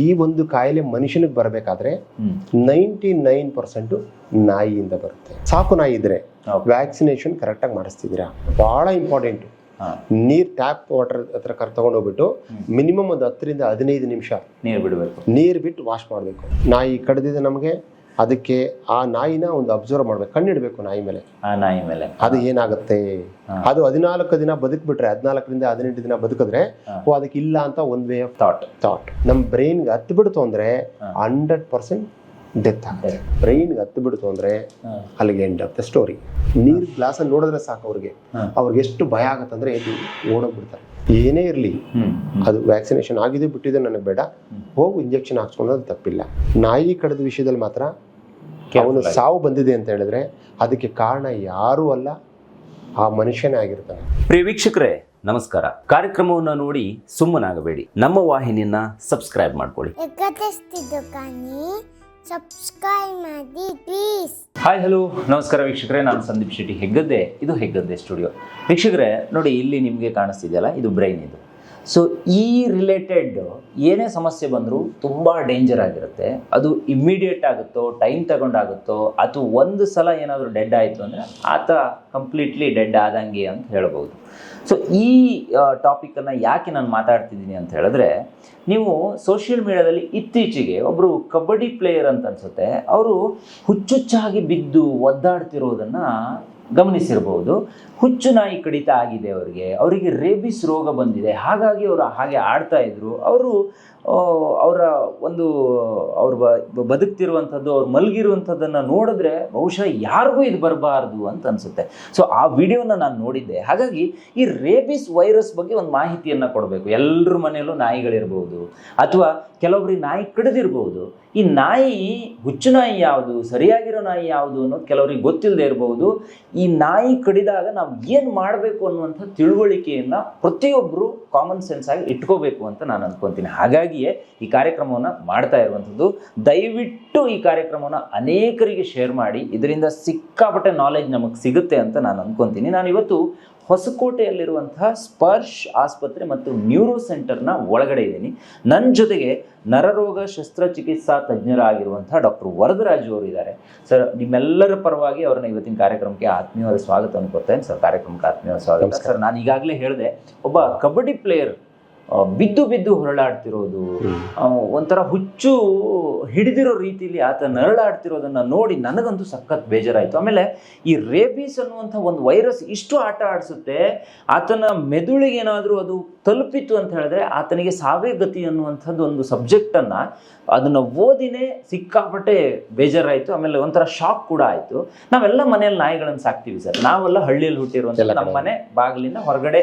ಈ ಒಂದು ಕಾಯಿಲೆ ಮನುಷ್ಯನಿಗೆ ಬರಬೇಕಾದ್ರೆ ನೈಂಟಿ ನೈನ್ ಪರ್ಸೆಂಟ್ ನಾಯಿಯಿಂದ ಬರುತ್ತೆ. ಸಾಕು ನಾಯಿ ಇದ್ರೆ ವ್ಯಾಕ್ಸಿನೇಷನ್ ಕರೆಕ್ಟಾಗಿ ಮಾಡಿಸ್ತಿದ್ದೀರಾ? ಬಹಳ ಇಂಪಾರ್ಟೆಂಟ್. ನೀರ್ ಟ್ಯಾಪ್ ವಾಟರ್ ಹತ್ರ ಕರ್ ತಗೊಂಡೋಗ್ಬಿಟ್ಟು ಮಿನಿಮಮ್ ಒಂದು ಹತ್ತರಿಂದ ಹದಿನೈದು ನಿಮಿಷ ನೀರು ಬಿಡಬೇಕು. ನೀರು ಬಿಟ್ಟು ವಾಶ್ ಮಾಡಬೇಕು. ನಾಯಿ ಕಡ್ದಿದೆ ನಮಗೆ ಅದಕ್ಕೆ ಆ ನಾಯಿನ ಒಂದು ಅಬ್ಸರ್ವ್ ಮಾಡ್ಬೇಕು. ಕಣ್ಣಿಡ್ಬೇಕು ನಾಯಿ ಮೇಲೆ. ಆ ನಾಯಿ ಮೇಲೆ. ಅದು ಏನಾಗುತ್ತೆ. ಅದು ಹದಿನಾಲ್ಕು ದಿನ ಬದುಕ್ಬಿಟ್ರೆ ಹದಿನಾಲ್ಕರಿಂದ ಹದಿನೆಂಟು ದಿನ ಬದುಕಿದ್ರೆ ಓ ಅದಕ್ಕೆ ಇಲ್ಲ ಅಂತ ಒಂದ್ ವೇ ಆಫ್ ಥಾಟ್ ಥಾಟ್ ನಮ್ಮ ಬ್ರೈನ್ಗೆ ಹತ್ತು ಬಿಡ್ತು ಅಂದ್ರೆ. ಹಂಡ್ರೆಡ್ ಪರ್ಸೆಂಟ್ ಡೆತ್ ಆಗುತ್ತೆ. ಬ್ರೈನ್ಗೆ ಹತ್ತು ಬಿಡ್ತು ಅಂದ್ರೆ ಅಲ್ಲಿಗೆ ಎಂಡ್ ಆಫ್ ದ ಸ್ಟೋರಿ ನೀರ್ ಗ್ಲಾಸ್ ನೋಡಿದ್ರೆ ಸಾಕು ಅವ್ರಿಗೆ. ಅವ್ರಿಗೆ ಎಷ್ಟು ಭಯ ಆಗತ್ತಂದ್ರೆ ಇದು ಓಡೋಗ್ಬಿಡ್ತಾರೆ. ಏನೇ ಇರಲಿ. ಅದು ವ್ಯಾಕ್ಸಿನೇಷನ್ ಆಗಿದೆ ಬಿಟ್ಟಿದೆ ನನಗೆ ಬೇಡ. ಹೋಗು ಇಂಜೆಕ್ಷನ್ ಹಾಕ್ಸ್ಕೊಳ್ಳೋದು ತಪ್ಪಿಲ್ಲ. ನಾಯಿ ಕಡಿದ ವಿಷಯದಲ್ಲಿ ಮಾತ್ರ ಅವನು ಸಾವು ಬಂದಿದೆ ಅಂತ ಹೇಳಿದ್ರೆ ಅದಕ್ಕೆ ಕಾರಣ ಯಾರೂ ಅಲ್ಲ ಆ ಮನುಷ್ಯನೇ ಆಗಿರ್ತಾನೆ. ಪ್ರಿಯ ವೀಕ್ಷಕರೇ ನಮಸ್ಕಾರ. ಕಾರ್ಯಕ್ರಮವನ್ನು ನೋಡಿ ಸುಮ್ಮನಾಗಬೇಡಿ. ನಮ್ಮ ವಾಹಿನಿಯನ್ನ ಸಬ್ಸ್ಕ್ರೈಬ್ ಮಾಡ್ಕೊಳ್ಳಿ. ಸಬ್ಸ್ಕ್ರೈಬ್ ಮಾಡಿ ಪ್ಲೀಸ್ ಹಾಯ್ ಹಲೋ ನಮಸ್ಕಾರ ವೀಕ್ಷಕರೇ ನಾನು ಸಂದೀಪ್ ಶೆಟ್ಟಿ ಹೆಗ್ಗದ್ದೆ. ಇದು ಹೆಗ್ಗದ್ದೆ ಸ್ಟುಡಿಯೋ ವೀಕ್ಷಕರೇ ನೋಡಿ ಇಲ್ಲಿ ನಿಮಗೆ ಕಾಣಿಸ್ತಿದೆಯಲ್ಲ ಇದು ಬ್ರೈನ್ ಇದು. ಸೊ ಈ ರಿಲೇಟೆಡ್ ಏನೇ ಸಮಸ್ಯೆ ಬಂದರೂ ತುಂಬ ಡೇಂಜರ್ ಆಗಿರುತ್ತೆ. ಅದು ಇಮ್ಮಿಡಿಯೇಟ್ ಆಗುತ್ತೋ ಟೈಮ್ ತಗೊಂಡಾಗುತ್ತೋ, ಅಥವಾ ಒಂದು ಸಲ ಏನಾದರೂ ಡೆಡ್ ಆಯಿತು ಅಂದರೆ ಆತ ಕಂಪ್ಲೀಟ್ಲಿ ಡೆಡ್ ಆದಂಗೆ ಅಂತ ಹೇಳ್ಬೋದು. ಸೊ ಈ ಟಾಪಿಕನ್ನು ಯಾಕೆ ನಾನು ಮಾತಾಡ್ತಿದ್ದೀನಿ ಅಂತ ಹೇಳಿದ್ರೆ, ನೀವು ಸೋಷಿಯಲ್ ಮೀಡಿಯಾದಲ್ಲಿ ಇತ್ತೀಚೆಗೆ ಒಬ್ಬರು ಕಬಡ್ಡಿ ಪ್ಲೇಯರ್ ಅಂತ ಅನ್ಸುತ್ತೆ. ಅವರು ಹುಚ್ಚುಚ್ಚಾಗಿ ಬಿದ್ದು ಒದ್ದಾಡ್ತಿರೋದನ್ನು ಗಮನಿಸಿರ್ಬೋದು. ಹುಚ್ಚು ನಾಯಿ ಕಡಿತ ಆಗಿದೆ ಅವರಿಗೆ. ಅವರಿಗೆ ರೇಬಿಸ್ ರೋಗ ಬಂದಿದೆ. ಹಾಗಾಗಿ ಅವರು ಹಾಗೆ ಆಡ್ತಾ ಇದ್ರು. ಅವರು ಅವರ ಒಂದು, ಅವ್ರು ಬದುಕ್ತಿರುವಂಥದ್ದು, ಅವ್ರು ಮಲಗಿರುವಂಥದ್ದನ್ನು ನೋಡಿದ್ರೆ ಬಹುಶಃ ಯಾರಿಗೂ ಇದು ಬರಬಾರ್ದು ಅಂತ ಅನಿಸುತ್ತೆ. ಸೊ ಆ ವಿಡಿಯೋನ ನಾನು ನೋಡಿದ್ದೆ. ಹಾಗಾಗಿ ಈ ರೇಬಿಸ್ ವೈರಸ್ ಬಗ್ಗೆ ಒಂದು ಮಾಹಿತಿಯನ್ನು ಕೊಡಬೇಕು. ಎಲ್ಲರ ಮನೆಯಲ್ಲೂ ನಾಯಿಗಳಿರ್ಬೋದು, ಅಥವಾ ಕೆಲವೊಬ್ರಿಗೆ ನಾಯಿ ಕಡಿದಿರ್ಬೋದು. ಈ ನಾಯಿ ಹುಚ್ಚು ನಾಯಿ ಯಾವುದು, ಸರಿಯಾಗಿರೋ ನಾಯಿ ಯಾವುದು ಅನ್ನೋದು ಕೆಲವರಿಗೆ ಗೊತ್ತಿಲ್ಲದೆ ಇರಬಹುದು ಈ ನಾಯಿ ಕಡಿದಾಗ ನಾವು ಏನು ಮಾಡಬೇಕು ಅನ್ನುವಂಥ ತಿಳುವಳಿಕೆಯನ್ನು ಪ್ರತಿಯೊಬ್ಬರು ಕಾಮನ್ ಸೆನ್ಸ್ ಆಗಿ ಇಟ್ಕೋಬೇಕು ಅಂತ ನಾನು ಅನ್ಕೊಂತೀನಿ. ಹಾಗಾಗಿಯೇ ಈ ಕಾರ್ಯಕ್ರಮವನ್ನು ಮಾಡ್ತಾ ಇರುವಂಥದ್ದು. ದಯವಿಟ್ಟು ಈ ಕಾರ್ಯಕ್ರಮವನ್ನು ಅನೇಕರಿಗೆ ಶೇರ್ ಮಾಡಿ ಇದರಿಂದ ಸಿಕ್ಕಾಪಟ್ಟೆ ನಾಲೆಜ್ ನಮಗೆ ಸಿಗುತ್ತೆ ಅಂತ ನಾನು ಅಂದ್ಕೊತೀನಿ ನಾನು ಇವತ್ತು ಹೊಸಕೋಟೆಯಲ್ಲಿರುವಂತಹ ಸ್ಪರ್ಶ್ ಆಸ್ಪತ್ರೆ ಮತ್ತು ನ್ಯೂರೋ ಸೆಂಟರ್ನ ಒಳಗಡೆ ಇದ್ದೀನಿ. ನನ್ನ ಜೊತೆಗೆ ನರರೋಗ ಶಸ್ತ್ರಚಿಕಿತ್ಸಾ ತಜ್ಞರಾಗಿರುವಂತಹ ಡಾಕ್ಟರ್ ವರದರಾಜು ಅವರು ಇದ್ದಾರೆ. ಸರ್ ನಿಮ್ಮೆಲ್ಲರ ಪರವಾಗಿ ಅವ್ರನ್ನ ಇವತ್ತಿನ ಕಾರ್ಯಕ್ರಮಕ್ಕೆ ಆತ್ಮೀಯವಾದ ಸ್ವಾಗತ ಕೊಡ್ತೇನೆ. ಸರ್ ಕಾರ್ಯಕ್ರಮಕ್ಕೆ ಆತ್ಮೀಯವಾದ ಸ್ವಾಗತ. ಸರ್ ನಾನು ಈಗಾಗಲೇ ಹೇಳಿದೆ ಒಬ್ಬ ಕಬಡ್ಡಿ ಪ್ಲೇಯರ್ ಬಿದ್ದು ಬಿದ್ದು ಹೊರಳಾಡ್ತಿರೋದು. ಒಂಥರ ಹುಚ್ಚು ಹಿಡಿದಿರೋ ರೀತಿಲಿ ಆತ ನರಳಾಡ್ತಿರೋದನ್ನ ನೋಡಿ ನನಗಂತೂ ಸಖತ್ ಬೇಜಾರಾಯಿತು. ಆಮೇಲೆ ಈ ರೇಬೀಸ್ ಅನ್ನುವಂಥ ಒಂದು ವೈರಸ್ ಇಷ್ಟು ಆಟ ಆಡಿಸುತ್ತೆ ಆತನ ಮೆದುಳಿಗೆ ಏನಾದರೂ ಅದು ತಲುಪಿತ್ತು ಅಂತ ಹೇಳಿದ್ರೆ ಆತನಿಗೆ ಸಾವೇ ಗತಿ ಅನ್ನುವಂಥದ್ದು ಒಂದು ಸಬ್ಜೆಕ್ಟನ್ನು ಅದನ್ನು ಓದಿನೇ ಸಿಕ್ಕಾಪಟ್ಟೆ ಬೇಜಾರಾಯಿತು. ಆಮೇಲೆ ಒಂಥರ ಶಾಕ್ ಕೂಡ ಆಯಿತು. ನಾವೆಲ್ಲ ಮನೆಯಲ್ಲಿ ನಾಯಿಗಳನ್ನು ಸಾಕ್ತೀವಿ ಸರ್. ನಾವೆಲ್ಲ ಹಳ್ಳಿಯಲ್ಲಿ ಹುಟ್ಟಿರುವಂಥ ನಮ್ಮ ಮನೆ ಬಾಗಿಲಿನ ಹೊರಗಡೆ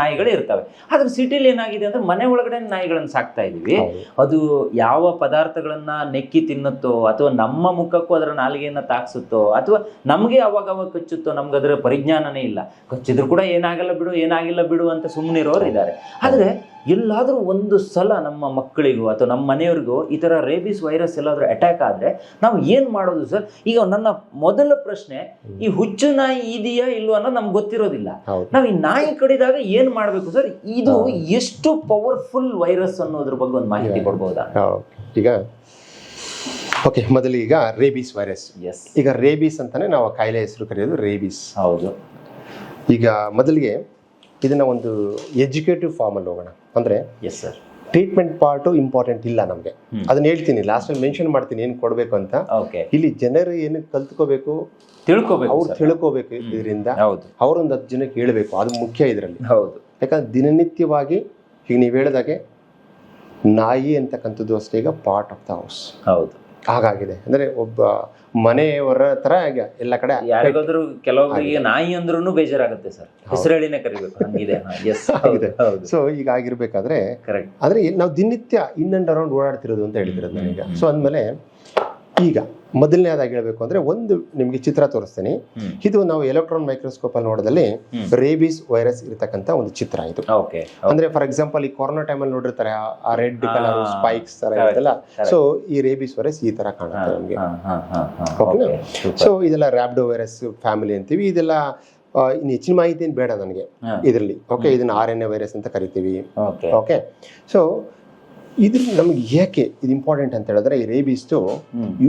ನಾಯಿಗಳು ಇರ್ತವೆ. ಆದ್ರೆ ಸಿಟಿಲಿ ಏನಾಗಿದೆ ಅಂದ್ರೆ ಮನೆ ಒಳಗಡೆ ನಾಯಿಗಳನ್ನು ಸಾಕ್ತಾ ಇದೀವಿ ಅದು ಯಾವ ಪದಾರ್ಥಗಳನ್ನ ನೆಕ್ಕಿ ತಿನ್ನುತ್ತೋ ಅಥವಾ ನಮ್ಮ ಮುಖಕ್ಕೂ ಅದರ ನಾಲಿಗೆಯನ್ನ ತಾಕ್ಸುತ್ತೋ ಅಥವಾ ನಮಗೆ ಅವಾಗ ಅವಾಗ ಕಚ್ಚುತ್ತೋ ನಮ್ಗೆ ಅದರ ಪರಿಜ್ಞಾನನೇ ಇಲ್ಲ. ಕಚ್ಚಿದ್ರು ಕೂಡ ಏನಾಗಲ್ಲ ಬಿಡು ಏನಾಗಿಲ್ಲ ಬಿಡು ಅಂತ ಸುಮ್ಮನಿರೋರು ಇದ್ದಾರೆ. ಆದ್ರೆ ಎಲ್ಲಾದರೂ ಒಂದು ಸಲ ನಮ್ಮ ಮಕ್ಕಳಿಗೂ ಅಥವಾ ನಮ್ಮ ಮನೆಯವ್ರಿಗೂ ಈ ಥರ ರೇಬಿಸ್ ವೈರಸ್ ಎಲ್ಲಾದರೂ ಅಟ್ಯಾಕ್ ಆದರೆ ನಾವು ಏನು ಮಾಡೋದು ಸರ್ ಈಗ ನನ್ನ ಮೊದಲ ಪ್ರಶ್ನೆ ಈ ಹುಚ್ಚು ನಾಯಿ ಇದೆಯಾ ಇಲ್ವೋ ಅನ್ನೋದು ನಮ್ಗೆ ಗೊತ್ತಿರೋದಿಲ್ಲ. ನಾವು ಈ ನಾಯಿ ಕಡಿದಾಗ ಏನು ಮಾಡಬೇಕು ಸರ್ ಇದು ಎಷ್ಟು ಪವರ್ಫುಲ್ ವೈರಸ್ ಅನ್ನೋದ್ರ ಬಗ್ಗೆ ಒಂದು ಮಾಹಿತಿ. ಕೊಡ್ಬೋದಾ. ಈಗ ಓಕೆ ಮೊದಲು ಈಗ ರೇಬಿಸ್ ವೈರಸ್ ಎಸ್ ಈಗ ರೇಬಿಸ್ ಅಂತಾನೆ ನಾವು ಕಾಯಿಲೆ ಹೆಸರು ಕರೆಯೋದು ರೇಬಿಸ್ ಹೌದು. ಈಗ ಮೊದಲಿಗೆ ಇದನ್ನ ಒಂದು ಎಜುಕೇಟಿವ್ ಫಾರ್ಮಲ್ಲಿ ಹೋಗೋಣ. ಅಂದ್ರೆ yes sir treatment part important ಇಲ್ಲ ನಮಗೆ. ಅದನ್ನ ಹೇಳ್ತೀನಿ ಲಾಸ್ಟಲ್ಲಿ ಮೆನ್ಷನ್ ಮಾಡ್ತೀನಿ ಏನು ಕೊಡಬೇಕು ಅಂತ. ಓಕೆ ಇಲ್ಲಿ ಜನರು ಏನು ಕಲ್ತ್ಕೋಬೇಕು? ತಿಳ್ಕೋಬೇಕು ಅವ್ರು ತಿಳ್ಕೋಬೇಕು ಇದರಿಂದ. ಹೌದು. ಅವರೊಂದು ಹತ್ತು ಜನಕ್ಕೆ ಹೇಳಬೇಕು ಅದು ಮುಖ್ಯ ಇದರಲ್ಲಿ. ಹೌದು. ಯಾಕಂದ್ರೆ ದಿನನಿತ್ಯವಾಗಿ ಈಗ ನೀವು ಹೇಳಿದಾಗೆ ನಾಯಿ ಅಂತಕ್ಕಂಥದ್ದು ಅಷ್ಟೇ ಈಗ ಪಾರ್ಟ್ ಆಫ್ ದ ಹೌಸ್ ಹೌದು. ಹಾಗಾಗಿದೆ. ಅಂದ್ರೆ ಒಬ್ಬ ಮನೆಯವರ ತರ ಎಲ್ಲ ಕಡೆ ಯಾರಿಗಾದ್ರೂ ಕೆಲವೊಬ್ಬರಿಗೆ ನಾಯಿ ಅಂದ್ರೂ ಬೇಜಾರಾಗುತ್ತೆ ಸರ್. ಹೆಸರೇಳಿನೇ ಕರಿಬೇಕು. ಹಂಗಿದೆ. ಎಸ್ ಆಗಿದೆ. ಸೊ ಈಗ ಆಗಿರ್ಬೇಕಾದ್ರೆ ಕರೆಕ್ಟ್ ನಾವು ದಿನನಿತ್ಯ ಇನ್ ಅಂಡ್ ಅರೌಂಡ್ ಓಡಾಡ್ತಿರೋದು ಅಂತ ಹೇಳ್ತಿರೋದು ಈಗ ಸೊ ಅಂದ್ಮೇಲೆ ಈಗ ಮೊದಲನೇದಾಗಿ ಹೇಳಬೇಕು ಅಂದ್ರೆ ಒಂದು ನಿಮ್ಗೆ ಚಿತ್ರ ತೋರಿಸ್ತೀನಿ. ಇದು ನಾವು ಎಲೆಕ್ಟ್ರಾನ್ ಮೈಕ್ರೋಸ್ಕೋಪ್ ಅಲ್ಲಿ ನೋಡಿದಲ್ಲಿ ರೇಬಿಸ್ ವೈರಸ್ ಇರತಕ್ಕಂತ ಒಂದು ಚಿತ್ರ ಇದು. ಅಂದ್ರೆ ಫಾರ್ ಎಕ್ಸಾಂಪಲ್ ಈ ಕೊರೋನಾ ಟೈಮ್ ಅಲ್ಲಿ ನೋಡಿರ್ತಾರೆ ಆ- ರೆಡ್ ಕಲರ್ ಸ್ಪೈಕ್ಸ್ ತರ ಇರುತ್ತಲ್ಲ ಸೊ ಈ ರೇಬಿಸ್ ವೈರಸ್ ಈ ತರ ಕಾಣುತ್ತೆ ನಮಗೆ. ಓಕೆನಾ? ಸೊ ಇದೆಲ್ಲ ರ್ಯಾಬ್ಡೋ ವೈರಸ್ ಫ್ಯಾಮಿಲಿ ಅಂತೀವಿ. ಇದೆಲ್ಲ ಇನ್ ಇನ್ನು ಹೆಚ್ಚಿನ ಮಾಹಿತಿ ಏನು ಬೇಡ ನನಗೆ. ಇದರಲ್ಲಿ. ಓಕೆ ಇದನ್ನ ಆರ್ ಎನ್ ಎ ವೈರಸ್ ಅಂತ ಕರಿತೀವಿ. ಓಕೆ ಸೊ ಇದು ನಮ್ಗೆ ಯಾಕೆ ಇದು ಇಂಪಾರ್ಟೆಂಟ್ ಅಂತ ಹೇಳಿದ್ರೆ ಈ ರೇಬೀಸ್ದು.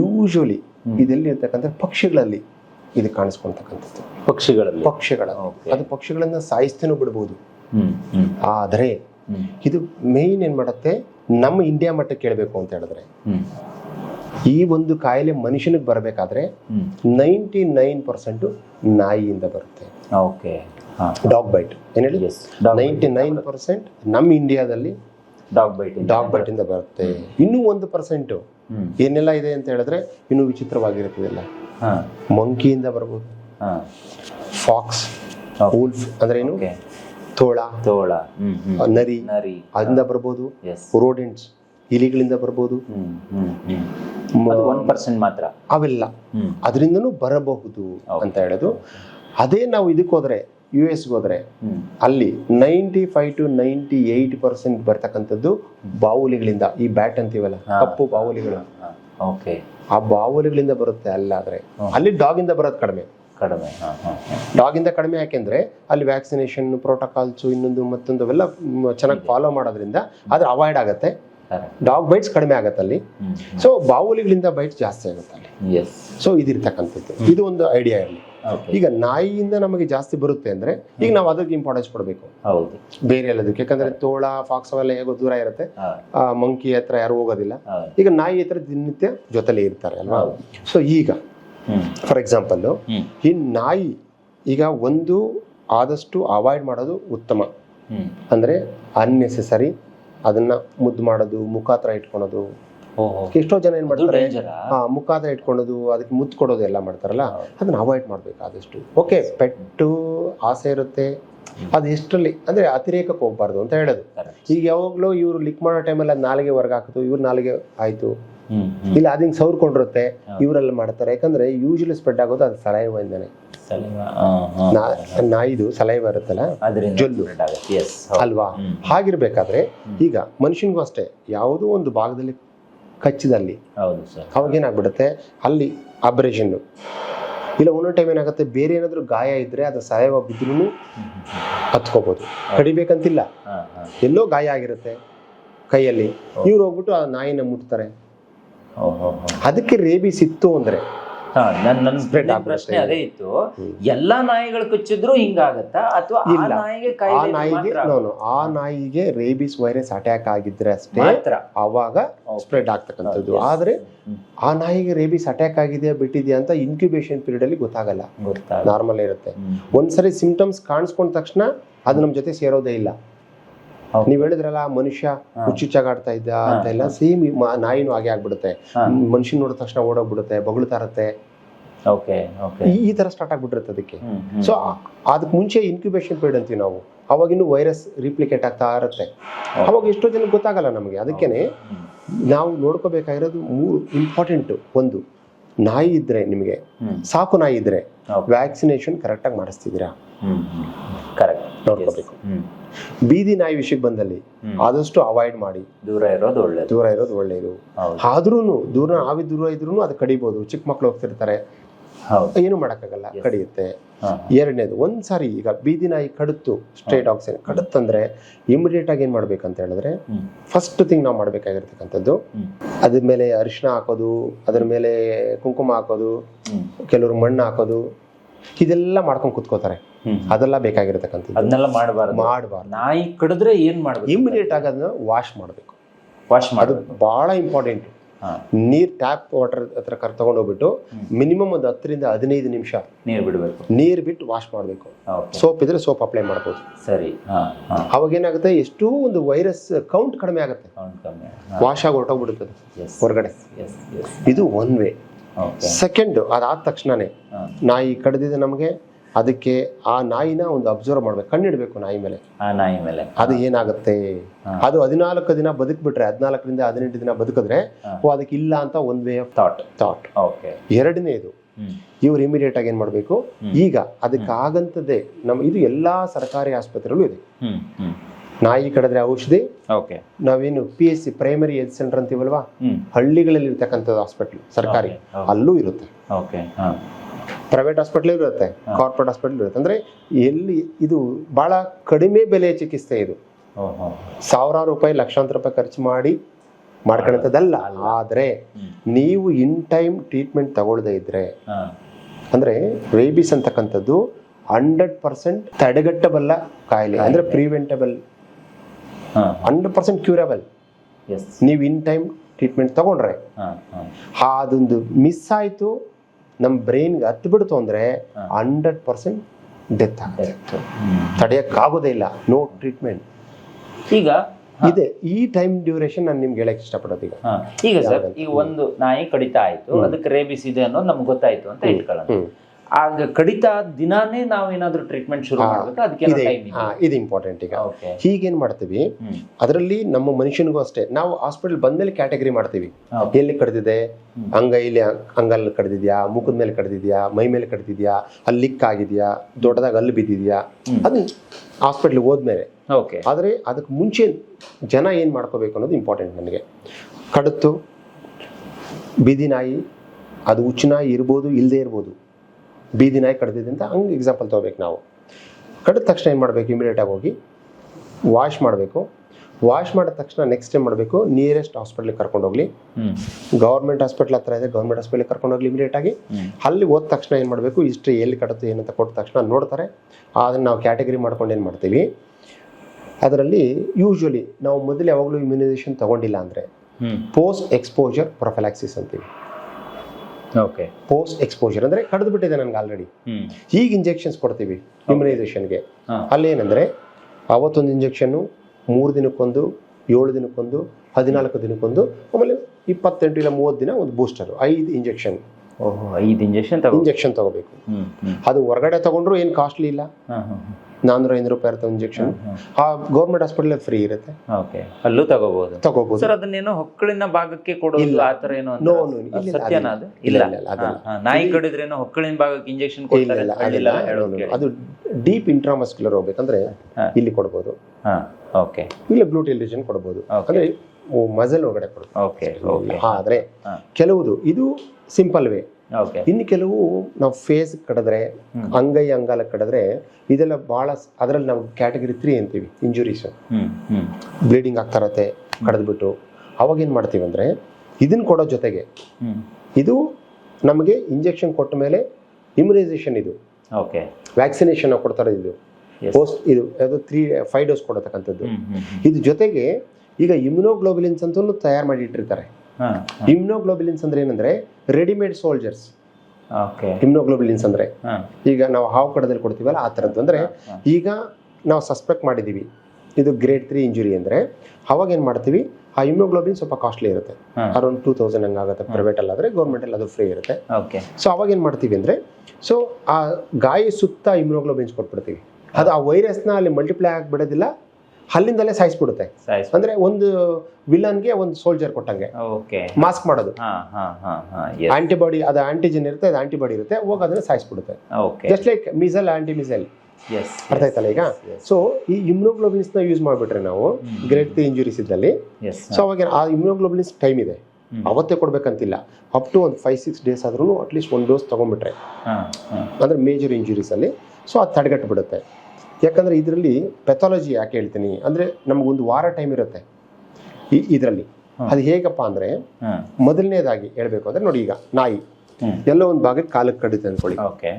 ಯೂಶುವಲಿ ಇದೆಲ್ಲಿ ಇರ್ತಕ್ಕಂಥ ಪಕ್ಷಿಗಳಲ್ಲಿ ಇದು ಕಾಣಿಸ್ಕೊಳ್ತಕ್ಕಂಥದ್ದು ಪಕ್ಷಿಗಳಲ್ಲಿ. ಪಕ್ಷಿಗಳ. ಅದು ಪಕ್ಷಿಗಳನ್ನ ಸಾಯಿಸ್ತೇನೂ ಬಿಡ್ಬೋದು. ಆದರೆ ಇದು ಮೇಯ್ನ್ ಏನ್ ಮಾಡುತ್ತೆ? ನಮ್ಮ ಇಂಡಿಯಾ ಮಟ್ಟಕ್ಕೆ ಕೇಳಬೇಕು ಅಂತ ಹೇಳಿದ್ರೆ. ಈ ಒಂದು ಕಾಯಿಲೆ ಮನುಷ್ಯನಿಗೆ ಬರಬೇಕಾದ್ರೆ ನೈಂಟಿ ನೈನ್ ಪರ್ಸೆಂಟ್ ನಾಯಿಯಿಂದ ಬರುತ್ತೆ. ಡಾಗ್ ಬೈಟ್ ಏನ್ ಹೇಳಿ? ನೈಂಟಿ ನೈನ್ ಪರ್ಸೆಂಟ್ ನಮ್ಮ ಇಂಡಿಯಾದಲ್ಲಿ ಡಾಗ್ ಬೈಟ್ ಡಾಗ್ ಬೈಟ್ ಇಂದ ಬರುತ್ತೆ. ಇನ್ನೂ ಒಂದು ಪರ್ಸೆಂಟ್ ಏನೆಲ್ಲ ಇದೆ ಅಂತ ಹೇಳಿದ್ರೆ ಇನ್ನೂ ವಿಚಿತ್ರವಾಗಿರುತ್ತದೆಲ್ಲ. ಮಂಕಿಯಿಂದ ಬರ್ಬೋದು. ಹಾ. ಫಾಕ್ಸ್ ವುಲ್ಫ್ ಅಂದ್ರೆ ಏನು? ತೋಳ. ತೋಳ. ನರಿ. ನರಿ. ಅದರಿಂದ ಬರ್ಬೋದು. ರೋಡೆಂಟ್ಸ್ ಇಲಿಗಳಿಂದ ಬರ್ಬೋದು. ಒನ್ ಪರ್ಸೆಂಟ್ ಮಾತ್ರ. ಅವೆಲ್ಲ. ಅದರಿಂದನೂ ಬರಬಹುದು ಅಂತ ಹೇಳೋದು ಅದೇ ನಾವು ಇದಕ್ಕೆ ಹೋದ್ರೆ ಯು ಎಸ್ಗೆ ಹೋದ್ರೆ ಅಲ್ಲಿ ninety five to ninety eight percent ಬರ್ತಕ್ಕಂಥದ್ದು ಬಾವುಲಿಗಳಿಂದ ಈ ಬ್ಯಾಟ್ ಅಂತೀವಲ್ಲ ಕಪ್ಪು ಬಾವುಲಿಗಳು ಓಕೆ. ಆ ಬಾವುಲಿಗಳಿಂದ ಬರುತ್ತೆ ಅಲ್ಲಾದ್ರೆ. ಅಲ್ಲಿ ಡಾಗ್ ಇಂದ ಬರೋದು ಕಡಿಮೆ. ಕಡಿಮೆ ಡಾಗ್ ಇಂದ ಕಡಿಮೆ ಯಾಕೆಂದ್ರೆ ಅಲ್ಲಿ ವ್ಯಾಕ್ಸಿನೇಷನ್ ಪ್ರೋಟೋಕಾಲ್ಸ್ ಇನ್ನೊಂದು ಮತ್ತೊಂದು ಅವೆಲ್ಲ ಚೆನ್ನಾಗಿ ಫಾಲೋ ಮಾಡೋದ್ರಿಂದ ಅದು ಅವಾಯ್ಡ್ ಆಗುತ್ತೆ. ಡಾಗ್ ಬೈಟ್ಸ್ ಕಡಿಮೆ ಆಗುತ್ತೆ ಅಲ್ಲಿ. ಸೊ ಬಾವುಲಿಗಳಿಂದ ಬೈಟ್ಸ್ ಜಾಸ್ತಿ ಆಗುತ್ತೆ ಅಲ್ಲಿ. ಎಸ್ ಸೊ ಇದಿರ್ತಕ್ಕಂಥದ್ದು. ಇದು ಒಂದು ಐಡಿಯಾ ಇರಲಿ ಈಗ ನಾಯಿಯಿಂದ ನಮಗೆ ಜಾಸ್ತಿ ಬರುತ್ತೆ ಅಂದ್ರೆ ಈಗ ನಾವು ಅದಕ್ಕೆ ಇಂಪಾರ್ಟೆನ್ಸ್ ಕೊಡಬೇಕು. ಬೇರೆ ಎಲ್ಲದಕ್ಕೆ ಯಾಕಂದ್ರೆ ತೋಳ ಫಾಕ್ಸ್ ಅವೆಲ್ಲ ಹೇಗೋ ದೂರ ಇರುತ್ತೆ. ಮಂಕಿ ಹತ್ರ ಯಾರು ಹೋಗೋದಿಲ್ಲ. ಈಗ ನಾಯಿ ಹತ್ರ ದಿನನಿತ್ಯ ಜೊತೆಲೇ ಇರ್ತಾರೆ ಅಲ್ವಾ? ಸೊ ಈಗ ಫಾರ್ ಎಕ್ಸಾಂಪಲ್ ಈ ನಾಯಿ ಈಗ ಒಂದು ಆದಷ್ಟು ಅವಾಯ್ಡ್ ಮಾಡೋದು ಉತ್ತಮ. ಅಂದ್ರೆ ಅನ್ನೆಸೆಸರಿ ಅದನ್ನ ಮುದ್ದು ಮಾಡೋದು ಮುಖಾತ್ರ ಇಟ್ಕೊಳೋದು ಎಷ್ಟೋ ಜನ ಏನ್ ಮಾಡ್ತಾರೆ? ಮುಖಾದ್ರೆ ಇಟ್ಕೊಳ್ಳೋದು ಅದಕ್ಕೆ ಮುತ್ತು ಕೊಡೋದು ಎಲ್ಲ ಮಾಡ್ತಾರಲ್ಲ ಅದನ್ನ ಅವಾಯ್ಡ್ ಮಾಡ್ಬೇಕು ಆದಷ್ಟು. ಓಕೆ ಪೆಟ್ಟು ಆಸೆ ಇರುತ್ತೆ. ಅದು ಎಷ್ಟರಲ್ಲಿ ಅಂದ್ರೆ ಅತಿರೇಕಕ್ಕೆ ಹೋಗ್ಬಾರ್ದು ಅಂತ ಹೇಳೋದು. ಈಗ ಯಾವಾಗ್ಲೂ ಇವ್ರು ಲಿಕ್ ಮಾಡೋ ಟೈಮಲ್ಲಿ ಅದು ನಾಲಿಗೆ ಹೊರಗೆ ಹಾಕಿತು ಇವ್ರು ನಾಲಿಗೆ ಆಯ್ತು. ಇಲ್ಲ ಅದ್ ಹಿಂಗೆ ಸೌರ್ಕೊಂಡಿರುತ್ತೆ ಇವರೆಲ್ಲ ಮಾಡ್ತಾರೆ. ಯಾಕಂದ್ರೆ ಯೂಶಲಿ ಸ್ಪ್ರೆಡ್ ಆಗೋದು ಅದು ಹಾ ನಾಯಿದು ಸಲಹೆ ಬರುತ್ತಲ್ಲ ಜೊಲ್ಲು. ಅಲ್ವಾ. ಹಾಗಿರ್ಬೇಕಾದ್ರೆ ಈಗ ಮನುಷ್ಯನಿಗೂ ಅಷ್ಟೇ ಯಾವುದೋ ಒಂದು ಭಾಗದಲ್ಲಿ ಕಚ್ಚಿದಲ್ಲಿ. ಹೌದು ಸರ್ ಅವಾಗೇನಾಗ್ಬಿಡುತ್ತೆ ಅಲ್ಲಿ ಆಪರೇಷನ್ ಇಲ್ಲ ಒಂದೊಂದು ಟೈಮ್ ಏನಾಗುತ್ತೆ? ಬೇರೆ ಏನಾದರೂ ಗಾಯ ಇದ್ರೆ ಅದು ಸಾಯವ ಬಿದ್ರೂ ಹತ್ಕೋಬಹುದು ಕಡಿಬೇಕಂತಿಲ್ಲ. ಎಲ್ಲೋ ಗಾಯ ಆಗಿರುತ್ತೆ ಕೈಯಲ್ಲಿ. ಇವ್ರು ಹೋಗ್ಬಿಟ್ಟು ಆ ನಾಯಿನ ಮುಟ್ತಾರೆ. ಅದಕ್ಕೆ ರೇಬಿಸ್ ಇತ್ತು ಅಂದ್ರೆ ನನ್ನ. ಪ್ರಶ್ನೆ ಅದೇ ಇತ್ತು. ಎಲ್ಲಾ ನಾಯಿಗಳು ಕಚ್ಚಿದ್ರು ಹಿಂಗಾಗತ್ತಾ? ಅಥವಾ ಆ ಇಲ್ಲ. ನಾಯಿಗೆ ಆ ಕಾಯಿಲೆ ನಾಯಿಗೆ ಮಾತ್ರ ನೋನು ಆ ನಾಯಿಗೆ ರೇಬಿಸ್ ವೈರಸ್ ಅಟ್ಯಾಕ್ ಆಗಿದ್ರೆ ಅಷ್ಟೇ ಮಾತ್ರ? ಅವಾಗ ಸ್ಪ್ರೆಡ್ ಆಗ್ತಕ್ಕಂಥದ್ದು. ಆದ್ರೆ ಆ ನಾಯಿಗೆ ರೇಬಿಸ್ ಅಟ್ಯಾಕ್ ಆಗಿದೆಯಾ ಬಿಟ್ಟಿದ್ಯಾ ಅಂತ ಇನ್ಕ್ಯುಬೇಷನ್ ಪೀರಿಯಡ್ ಅಲ್ಲಿ ಗೊತ್ತಾಗಲ್ಲ. ಗೊತ್ತಾ ನಾರ್ಮಲ್ ಇರುತ್ತೆ. ಒಂದ್ಸರಿ ಸಿಂಪ್ಟಮ್ಸ್ ಕಾಣಿಸ್ಕೊಂಡ ತಕ್ಷಣ ಅದು ನಮ್ಮ ಜೊತೆ ಸೇರೋದೇ ಇಲ್ಲ. ನೀವ್ ಹೇಳಿದ್ರಲ್ಲ ಮನುಷ್ಯ ಹುಚ್ಚುಚ್ಚಾಗಾಡ್ತಾ ಇದ್ದ ಅಂತ ಎಲ್ಲ ಸೇಮ್ ನಾಯಿನೂ ಹಾಗೆ ಆಗ್ಬಿಡುತ್ತೆ. ಮನುಷ್ಯನ್ ನೋಡಿದ ತಕ್ಷಣ ಓಡೋಗ್ಬಿಡುತ್ತೆ ಬೊಗಳ್ತಾ ಇರುತ್ತೆ. ಈ- ತರ ಸ್ಟಾರ್ಟ್ ಆಗ್ಬಿಟ್ಟಿರುತ್ತೆ ಅದಕ್ಕೆ. ಸೊ ಅದಕ್ಕೆ ಮುಂಚೆ ಇನ್ಕ್ಯುಬೇಷನ್ ಪೀರಿಯಡ್ ಅಂತೀವಿ ನಾವು. ಅವಾಗಿನ್ನೂ ವೈರಸ್ ರಿಪ್ಲಿಕೇಟ್ ಆಗ್ತಾ ಇರುತ್ತೆ. ಅವಾಗ ಎಷ್ಟೋ ಜನ ಗೊತ್ತಾಗಲ್ಲ ನಮಗೆ. ಅದಕ್ಕೇನೆ ನಾವು ನೋಡ್ಕೋಬೇಕಾಗಿರೋದು ಮೂರು ಇಂಪಾರ್ಟೆಂಟ್ ಒಂದು ನಾಯಿ ಇದ್ರೆ ನಿಮಗೆ. ಸಾಕು ನಾಯಿ ಇದ್ರೆ ವ್ಯಾಕ್ಸಿನೇಷನ್ ಕರೆಕ್ಟಾಗಿ ಮಾಡಿಸ್ತಿದ್ದೀರಾ? ಕರೆಕ್ಟ್ ನೋಡ್ಕೋಬೇಕು. ಬೀದಿ ನಾಯಿ ವಿಷಯಕ್ಕೆ ಬಂದಲ್ಲಿ ಆದಷ್ಟು ಅವಾಯ್ಡ್ ಮಾಡಿ. ದೂರ ಇರೋದು ಒಳ್ಳೆ ದೂರ ಇರೋದು ಒಳ್ಳೆಯದು ಆದ್ರೂ ದೂರ ಆವಿ ದೂರ ಇದ್ರೂ ಅದು ಕಡಿಬೋದು. ಚಿಕ್ಕ ಮಕ್ಳು ಹೋಗ್ತಿರ್ತಾರೆ. ಏನು ಮಾಡೋಕ್ಕಾಗಲ್ಲ ಕಡಿಯುತ್ತೆ. ಎರಡನೇದು ಒಂದ್ಸಾರಿ ಈಗ ಬೀದಿ ನಾಯಿ ಕಡುತ್ತು ಸ್ಟ್ರೇಟ್ ಡಾಗ್ಸ್ ಕಡುತ್ತಂದ್ರೆ ಇಮಿಡಿಯೇಟ್ ಆಗಿ ಏನ್ ಮಾಡ್ಬೇಕಂತ ಹೇಳಿದ್ರೆ ಫಸ್ಟ್ ಥಿಂಗ್ ನಾವು ಮಾಡ್ಬೇಕಾಗಿರ್ತಕ್ಕಂಥದ್ದು ಅದ್ರ ಮೇಲೆ ಅರಿಶಿನ ಹಾಕೋದು ಅದ್ರ ಮೇಲೆ ಕುಂಕುಮ ಹಾಕೋದು ಕೆಲವರು ಮಣ್ಣು ಹಾಕೋದು ಇದೆಲ್ಲ ಮಾಡ್ಕೊಂಡು ಕುತ್ಕೋತಾರೆ. ಅದೆಲ್ಲ ಬೇಕಾಗಿರತಕ್ಕಂಥದ್ದು. ಅದನ್ನೆಲ್ಲ ಮಾಡಬಾರ್ದು. ಮಾಡಬಾರ್ದು. ನಾಯಿ ಕಡಿದ್ರೆ ಏನ್ ಮಾಡಬೇಕು? ಇಮಿಡಿಯೇಟ್ ಆಗಿ ಅದನ್ನ ವಾಶ್ ಮಾಡಬೇಕು. ವಾಶ್ ಮಾಡೋದು ಭಾಳ ಬಹಳ ಇಂಪಾರ್ಟೆಂಟ್ ನೀರ್ ಟ್ಯಾಪ್ ವಾಟರ್ ಹತ್ರ ಕರ್ ತಗೊಂಡೋಗ್ಬಿಟ್ಟು ಮಿನಿಮಮ್ ಒಂದು ಹತ್ತರಿಂದ ಹದಿನೈದು ನಿಮಿಷ ನೀರ್ ಬಿಡಬೇಕು. ನೀರ್ ಬಿಟ್ಟು ವಾಶ್ ಮಾಡಬೇಕು. ಸೋಪ್ ಇದ್ರೆ ಸೋಪ್ ಅಪ್ಲೈ ಮಾಡ್ಬೋದು. ಸರಿ. ಅವಾಗ ಏನಾಗುತ್ತೆ? ಎಷ್ಟೋ ಒಂದು ವೈರಸ್ ಕೌಂಟ್ ಕಡಿಮೆ ಆಗುತ್ತೆ. ವಾಶ್ ಆಗಿ ಹೊರಟೋಗ್ಬಿಡುತ್ತದೆ ಹೊರಗಡೆ. ಇದು ಒನ್ ವೇ ಸೆಕೆಂಡ್ ಅದಾದ ತಕ್ಷಣನೇ ನಾಯಿ ಕಡ್ದಿದೆ ನಮಗೆ. ಅದಕ್ಕೆ ಆ ನಾಯಿನ ಒಂದು ಅಬ್ಸರ್ವ್ ಮಾಡ್ಬೇಕು ಕಣ್ಣಿಡ್ಬೇಕು ನಾಯಿ ಮೇಲೆ. ಆ ನಾಯಿ ಮೇಲೆ. ಅದು ಏನಾಗುತ್ತೆ? ಅದು ಹದಿನಾಲ್ಕು ದಿನ ಬದುಕ್ಬಿಟ್ರೆ ಹದಿನಾಲ್ಕರಿಂದ ಹದಿನೆಂಟು ದಿನ ಬದುಕಿದ್ರೆ ಓ ಅದಕ್ಕೆ ಇಲ್ಲ ಅಂತ ಒಂದ್ way of thought thought okay ಎರಡನೇದು ಇವ್ರು ಇಮಿಡಿಯೇಟ್ ಆಗಿ ಏನ್ ಮಾಡ್ಬೇಕು? ಈಗ ಅದಕ್ಕೆ ಆಗಂತದ್ದೇ ನಮ್ಮ ಇದು ಎಲ್ಲಾ ಸರ್ಕಾರಿ ಆಸ್ಪತ್ರೆಗಳು ಇದೆ. ನಾಯಿ ಕಡಿದ್ರೆ ಔಷಧಿ ಓಕೆ ನಾವೇನು P S C primary health centre ಅಂತೀವಲ್ವಾ? ಹಳ್ಳಿಗಳಲ್ಲಿ ಇರ್ತಕ್ಕಂಥದ್ದು ಹಾಸ್ಪಿಟಲ್ ಸರ್ಕಾರಿ. ಅಲ್ಲೂ ಇರುತ್ತೆ. ಪ್ರೈವೇಟ್ ಹಾಸ್ಪಿಟ್ಲ್ ಇರುತ್ತೆ ಕಾರ್ಪೊರೇಟ್ ಹಾಸ್ಪಿಟ್ಲ್ ಇರುತ್ತೆ. ಅಂದ್ರೆ ಎಲ್ಲಿ ಇದು ಬಹಳ ಕಡಿಮೆ ಬೆಲೆಯ ಚಿಕಿತ್ಸೆ ಇದು. ಸಾವಿರಾರು ರೂಪಾಯಿ ಲಕ್ಷಾಂತರ ರೂಪಾಯಿ ಖರ್ಚು ಮಾಡಿ ಮಾಡ್ಕೊಳ್ಳೋಂಥದ್ದಲ್ಲ ಆದರೆ ನೀವು ಇನ್ ಟೈಮ್ ಟ್ರೀಟ್ಮೆಂಟ್ ತಗೊಳ್ಳದೆ ಇದ್ರೆ ಅಂದ್ರೆ ರೇಬಿಸ್ ಅಂತಕ್ಕಂಥದ್ದು ಹಂಡ್ರೆಡ್ ಪರ್ಸೆಂಟ್ ತಡೆಗಟ್ಟಬಲ್ಲ ಕಾಯಿಲೆ ಅಂದ್ರೆ preventable hundred percent curable yes ನೀವು ಇನ್ ಟೈಮ್ ಟ್ರೀಟ್ಮೆಂಟ್ ತಗೊಂಡ್ರೆ. ಅದೊಂದು ಮಿಸ್ ಆಯಿತು ನಮ್ಮ ಬ್ರೈನ್ಗೆ ಹತ್ತು ಬಿಡ್ತು ಅಂದರೆ ಹಂಡ್ರೆಡ್ ಪರ್ಸೆಂಟ್ ಡೆತ್ ಆಗುತ್ತೆ. ತಡೆಯೋಕ್ಕಾಗೋದೇ ಇಲ್ಲ. ನೋ ಟ್ರೀಟ್ಮೆಂಟ್ ಈಗ ಇದೆ. ಈ ಟೈಮ್ ಡ್ಯೂರೇಷನ್ ನಾನು ನಿಮ್ಗೆ ಹೇಳಕ್ ಇಷ್ಟಪಡೋದು ಈಗ. ಈಗ ಸರ್ ಈಗ ಒಂದು ನಾಯಿ ಕಡಿತ ಆಯ್ತು. ಅದಕ್ಕೆ ರೇಬಿಸ್ ಇದೆ ಅನ್ನೋದು ನಮ್ಗೆ ಗೊತ್ತಾಯ್ತು ಅಂತ ಇಟ್ಕೊಳ್ಳೋಣ. ಆಗ ಕಡಿತ ದಿನಾನೇ ನಾವು ಏನಾದ್ರೂ ಟ್ರೀಟ್ಮೆಂಟ್ ಶುರು ಮಾಡಬೇಕು? ಅದಕ್ಕೆ ಇದೆ. ಟೈಮ್ ಹಾ, ಇದು ಇಂಪಾರ್ಟೆಂಟ್ ಈಗ. ಹೀಗೇನ್ ಮಾಡ್ತೀವಿ? ಅದರಲ್ಲಿ ನಮ್ಮ ಮನುಷ್ಯನಿಗೂ ಅಷ್ಟೇ. ನಾವು ಹಾಸ್ಪಿಟಲ್ ಬಂದ್ಮೇಲೆ ಕ್ಯಾಟಗರಿ ಮಾಡ್ತೀವಿ. ಎಲ್ಲಿ ಕಡ್ದಿದೆ? ಇಲ್ಲಿ ಅಂಗಲ್ ಕಡ್ದಿದ್ಯಾ? ಮುಖದ ಮೇಲೆ ಕಡ್ದಿದ್ಯಾ? ಮೈ ಮೇಲೆ ಕಡ್ದಿದ್ಯಾ? ಅಲ್ಲಿ ಲಿಕ್ ಆಗಿದ್ಯಾ? ದೊಡ್ಡದಾಗ ಅಲ್ಲಿ ಬಿದ್ದಿದ್ಯಾ? ಅದು ಹಾಸ್ಪಿಟ್ಲ್ ಹೋದ್ಮೇಲೆ. ಓಕೆ ಆದರೆ ಅದಕ್ಕೆ ಮುಂಚೆ ಜನ ಏನು ಮಾಡ್ಕೋಬೇಕು ಅನ್ನೋದು ಇಂಪಾರ್ಟೆಂಟ್ ನನಗೆ. ಕಡತು ಬೀದಿ ನಾಯಿ ಅದು ಹುಚ್ಚು ನಾಯಿ ಇರ್ಬೋದು ಇಲ್ಲದೆ ಇರ್ಬೋದು. ಬೀದಿ ನಾಯಿ ಕಡ್ದಿದೆ ಅಂತ ಹಂಗೆ ಎಕ್ಸಾಂಪಲ್ ತೊಗೋಬೇಕು ನಾವು. ಕಡಿದ ತಕ್ಷಣ ಏನು ಮಾಡಬೇಕು? ಇಮಿಡಿಯೇಟಾಗಿ ಹೋಗಿ ವಾಶ್ ಮಾಡಬೇಕು. ವಾಶ್ ಮಾಡಿದ ತಕ್ಷಣ ನೆಕ್ಸ್ಟ್ ಏನು ಮಾಡಬೇಕು? ನಿಯರೆಸ್ಟ್ ಹಾಸ್ಪಿಟ್ಲಿಗೆ ಕರ್ಕೊಂಡೋಗ್ಲಿ ಹೋಗಲಿ. ಗೌರ್ಮೆಂಟ್ ಹಾಸ್ಪಿಟ್ಲ್ ಹತ್ರ ಇದೆ. ಗೌರ್ಮೆಂಟ್ ಹಾಸ್ಪಿಟ್ಲಿಗೆ ಕರ್ಕೊಂಡೋಗ್ಲಿ ಇಮಿಡಿಯೇಟ್ ಆಗಿ. ಅಲ್ಲಿ ಹೋದ ತಕ್ಷಣ ಏನು ಮಾಡಬೇಕು? ಇಷ್ಟು ಎಲ್ಲಿ ಕಡುತ್ತೆ ಏನಂತ ಕೊಟ್ಟ ತಕ್ಷಣ ನೋಡ್ತಾರೆ. ಅದನ್ನು ನಾವು ಕ್ಯಾಟಗರಿ ಮಾಡ್ಕೊಂಡು ಏನು ಮಾಡ್ತೀವಿ? ಅದರಲ್ಲಿ ಯೂಶ್ವಲಿ ನಾವು ಮೊದಲು ಯಾವಾಗಲೂ ಇಮ್ಯುನೈಸೇಷನ್ ತಗೊಂಡಿಲ್ಲ ಅಂದರೆ ಪೋಸ್ಟ್ ಎಕ್ಸ್ಪೋಜರ್ ಪ್ರೊಫೆಲಾಕ್ಸಿಸ್ ಅಂತೀವಿ. ಓಕೆ ಪೋಸ್ಟ್ ಎಕ್ಸ್ಪೋಜರ್ ಅಂದ್ರೆ ಕಡಿದು ಬಿಟ್ಟಿದೆ ನನ್ಗೆ ಆಲ್ರೆಡಿ ಈಗ ಇಂಜೆಕ್ಷನ್ಸ್ ಕೊಡ್ತೀವಿ ಇಮ್ಯುನೈಸೇಷನ್ಗೆ ಅಲ್ಲೇನಂದ್ರೆ ಅಲ್ಲಿ ಏನಂದರೆ ಅವತ್ತೊಂದು ಇಂಜೆಕ್ಷನ್ನು ಮೂರು ದಿನಕ್ಕೊಂದು ಏಳು ದಿನಕ್ಕೊಂದು ಹದಿನಾಲ್ಕು ದಿನಕ್ಕೊಂದು ಆಮೇಲೆ ಇಪ್ಪತ್ತೆಂಟು ಇಲ್ಲ ಮೂವತ್ತು ದಿನ ಒಂದು ಬೂಸ್ಟರ್ ಐದು ಇಂಜೆಕ್ಷನ್ ಐದು ಇಂಜೆಕ್ಷನ್ ಇಂಜೆಕ್ಷನ್ ತಗೋಬೇಕು. ಅದು ಹೊರಗಡೆ ತಗೊಂಡ್ರು ಏನು ಕಾಸ್ಟ್ಲಿ ಇಲ್ಲ. ನಾನ್ನೂರ ಐನೂರು ರೂಪಾಯಿ ಇರುತ್ತೆ ಇಂಜೆಕ್ಷನ್ ಆ ಗೌರ್ಮೆಂಟ್ ಹಾಸ್ಪಿಟಲ್ ಫ್ರೀ ಇರುತ್ತೆ. ಓಕೆ. ಅಲ್ಲೂ ತಗೋಬಹುದು ತಗೋಬಹುದು ಸರ್ ಅದನ್ನೇನೋ ಹೊಕ್ಕಳಿನ ಭಾಗಕ್ಕೆ ಕೊಡೋದು ಇಲ್ಲ. ಆ ತರ ಏನೋ ನೋ ನೋ ಅದು ಇಲ್ಲ, ಸತ್ಯನಾ. ಅದು? ಇಲ್ಲ ಇಲ್ಲ, ಇಲ್ಲ. ನಾಯಿ ಕಡಿದ್ರೇನೋ ಹೊಕ್ಕಳಿನ ಭಾಗಕ್ಕೆ ಇಂಜೆಕ್ಷನ್ ಇಲ್ಲ ಕೊಡ್ತಾರೆ ಇಲ್ಲ ಅದಿಲ್ಲ. ಕೇಳಿ. ಅದು ಡೀಪ್ ಇಂಟ್ರಾಮಸ್ಕ್ಯುಲರ್ ಹೋಗ್ಬೇಕಂದ್ರೆ. ಇಲ್ಲಿ ಕೊಡ್ಬೋದು. ಹಾ ಓಕೆ. ಇಲ್ಲ ಗ್ಲೂಟಿಲ್ ರೀಜನ್ ಕೊಡ್ಬೋದು. ಅಂದ್ರೆ ಮಜಲ್ ಒಳಗಡೆ ಕೊಡ್ಬೋದು. Okay okay. ಆದ್ರೆ. ಕೆಲವುದು ಇದು ಸಿಂಪಲ್ ವೇ ಇನ್ನು ಕೆಲವು ನಾವು ಫೇಸ್ ಕಡಿದ್ರೆ ಅಂಗೈ ಅಂಗಾಲ ಕಡಿದ್ರೆ ಇದೆಲ್ಲ ಬಹಳ ಅದರಲ್ಲಿ ನಾವು ಕ್ಯಾಟಗರಿ ತ್ರೀ ಅಂತೀವಿ ಇಂಜುರೀಸ್ ಬ್ಲೀಡಿಂಗ್ ಆಗ್ತಾ ಇರತ್ತೆ ಕಡಿದ್ಬಿಟ್ಟು. ಅವಾಗ ಏನು ಮಾಡ್ತೀವಿ ಅಂದರೆ ಇದನ್ನ ಕೊಡೋ ಜೊತೆಗೆ ಇದು ನಮಗೆ ಇಂಜೆಕ್ಷನ್ ಕೊಟ್ಟ ಮೇಲೆ ಇಮ್ಯುನೈಸೇಷನ್ ಇದು. ಓಕೆ ವ್ಯಾಕ್ಸಿನೇಷನ್ ಕೊಡ್ತಾರೆ ಇದು. ಪೋಸ್ಟ್ ಇದು ಅದು ತ್ರೀ ಫೈವ್ ಡೋಸ್ ಕೊಡತಕ್ಕಂಥದ್ದು. ಇದು ಜೊತೆಗೆ ಈಗ ಇಮ್ಯುನೋಗ್ಲೋಬಿಲಿನ್ಸ್ ಅಂತಲೂ ತಯಾರು ಮಾಡಿ ಇಟ್ಟಿರ್ತಾರೆ. ಹಾ ಇಮ್ಯುನೋಗ್ಲೋಬಿಲಿನ್ಸ್ ಅಂದ್ರೆ ಏನಂದ್ರೆ ರೆಡಿಮೇಡ್ ಸೋಲ್ಜರ್ಸ್ ಇಮ್ನೋಗ್ಲೋಬಿಲಿನ್ಸ್ ಅಂದ್ರೆ. ಈಗ ನಾವು ಹಾವು ಕಡದಲ್ಲಿ ಕೊಡ್ತೀವಲ್ಲ ಆ ಥರದ್ದು ಅಂದ್ರೆ ಈಗ ನಾವು ಸಸ್ಪೆಕ್ಟ್ ಮಾಡಿದೀವಿ ಇದು ಗ್ರೇಡ್ ತ್ರೀ ಇಂಜುರಿ ಅಂದ್ರೆ ಅವಾಗ ಏನು ಮಾಡ್ತೀವಿ? ಆ ಇಮ್ನೋಗ್ಲೋಬಿನ್ ಸ್ವಲ್ಪ ಕಾಸ್ಟ್ಲಿ ಇರುತ್ತೆ. ಅರೌಂಡ್ ಟೂ ತೌಸಂಡ್ ಅಲ್ಲಿ ಆದ್ರೆ గవర్ನಮೆಂಟ್ ಅಲ್ಲಿ ಅದು ಫ್ರೀ ಇರುತ್ತೆ. ಸೊ ಅವಾಗ ಏನು ಮಾಡ್ತೀವಿ ಅಂದ್ರೆ ಸೊ ಆ ಗಾಯ ಸುತ್ತ ಇಮ್ನೋಗ್ಲೋಬಿನ್ಸ್ ಕೊಟ್ಬಿಡ್ತೀವಿ. ಅದು ಆ ವೈರಸ್ನ ಅಲ್ಲಿ ಮಲ್ಟಿಪ್ಲೈ ಆಗಿಬಿಡೋದಿಲ್ಲ ಅಲ್ಲಿಂದಲೇ ಸಾಯಿಸ್ಬಿಡುತ್ತೆ. ಅಂದ್ರೆ ಒಂದು ವಿಲನ್ಗೆ ಒಂದು ಸೋಲ್ಜರ್ ಕೊಟ್ಟಂಗೆ. ಓಕೆ. ಮಾಸ್ಕ್ ಮಾಡೋದು. ಆಂಟಿಬಾಡಿ ಅದು ಆಂಟಿಜನ್ ಇರುತ್ತೆ ಅದು ಆಂಟಿಬಾಡಿ ಇರುತ್ತೆ ಹೋಗಿ ಅದನ್ನ ಸಾಯಿಸ್ಬಿಡುತ್ತೆ. Just like missile anti missile yes ಅರ್ಥ ಆಯ್ತಲ್ಲ ಈಗ? ಸೊ ಈ ಇಮ್ಯುನೋಗ್ಲೋಬಿನ್ಸ್ನ ಯೂಸ್ ಮಾಡ್ಬಿಟ್ರೆ ನಾವು ಗ್ರೇಟ್ ದಿ ಇಂಜುರೀಸ್ ಇದ್ದಲ್ಲಿ ಸೊ ಅವಾಗ ಆ ಇಮ್ಯುನೋಗ್ಲೋಬಿನ್ಸ್ ಟೈಮ್ ಇದೆ. ಅವತ್ತೇ ಕೊಡ್ಬೇಕಂತಿಲ್ಲ. ಅಪ್ ಟು ಒಂದು ಫೈವ್ ಸಿಕ್ಸ್ ಡೇಸ್ ಆದ್ರೂ ಅಟ್ಲೀಸ್ಟ್ ಒಂದು ಡೋಸ್ ತಗೊಂಡ್ಬಿಟ್ರೆ. ಅಂದ್ರೆ ಮೇಜರ್ ಇಂಜುರೀಸ್ ಅಲ್ಲಿ. ಸೊ ಅದು ತಡೆಗಟ್ಟು ಬಿಡುತ್ತೆ ಯಾಕಂದರೆ ಇದರಲ್ಲಿ ಪೆಥಾಲಜಿ ಯಾಕೆ ಹೇಳ್ತೀನಿ? ಅಂದರೆ ನಮಗೊಂದು ವಾರ ಟೈಮ್ ಇರುತ್ತೆ. ಈ ಇದರಲ್ಲಿ. ಅದು ಹೇಗಪ್ಪ ಅಂದರೆ ಮೊದಲನೇದಾಗಿ ಹೇಳಬೇಕು ಅಂದರೆ ನೋಡಿ ಈಗ ನಾಯಿ. ಎಲ್ಲ ಒಂದು ಭಾಗಕ್ಕೆ ಕಾಲಕ್ಕೆ ಕಡಿತೆ ಅಂದ್ಕೊಳ್ಳಿ ಓಕೆ.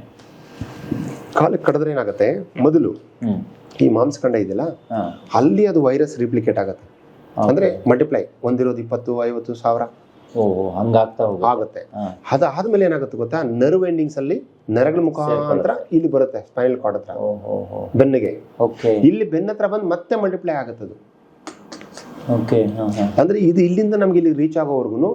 ಕಾಲಕ್ಕೆ ಕಡಿದ್ರೆ ಏನಾಗುತ್ತೆ? ಮೊದಲು ಈ ಮಾಂಸಖಂಡ ಇದೆಯಲ್ಲ ಅಲ್ಲಿ ಅದು ವೈರಸ್ ರಿಪ್ಲಿಕೇಟ್ ಆಗುತ್ತೆ. ಅಂದರೆ ಮಲ್ಟಿಪ್ಲೈ ಒಂದಿರೋದು ಇಪ್ಪತ್ತು ಐವತ್ತು ಸಾವಿರ. ಆಗುತ್ತೆ. ಅದಾದ್ಮೇಲೆ ಏನಾಗುತ್ತೆ ಗೊತ್ತಾ? ನರ್ವ್ ಎಂಡಿಂಗ್ಸ್ ಅಲ್ಲಿ ನರಗಳ ಮುಖಾಂತರ ಇಲ್ಲಿ ಬರುತ್ತೆ ಸ್ಪೈನಲ್ ಕಾರ್ಡ್ ಹತ್ರ. ಬೆನ್ನಿಗೆ. ಓಕೆ. ಇಲ್ಲಿ ಬೆನ್ನ ಹತ್ರ ಬಂದು ಮತ್ತೆ ಮಲ್ಟಿಪ್ಲೈ ಆಗುತ್ತದು. ಹಾ ಹಾ. ಅಂದ್ರೆ ಇದು ಇಲ್ಲಿಂದ ನಮ್ಗೆ ಇಲ್ಲಿ ರೀಚ್ ಆಗೋವರೆಗೂ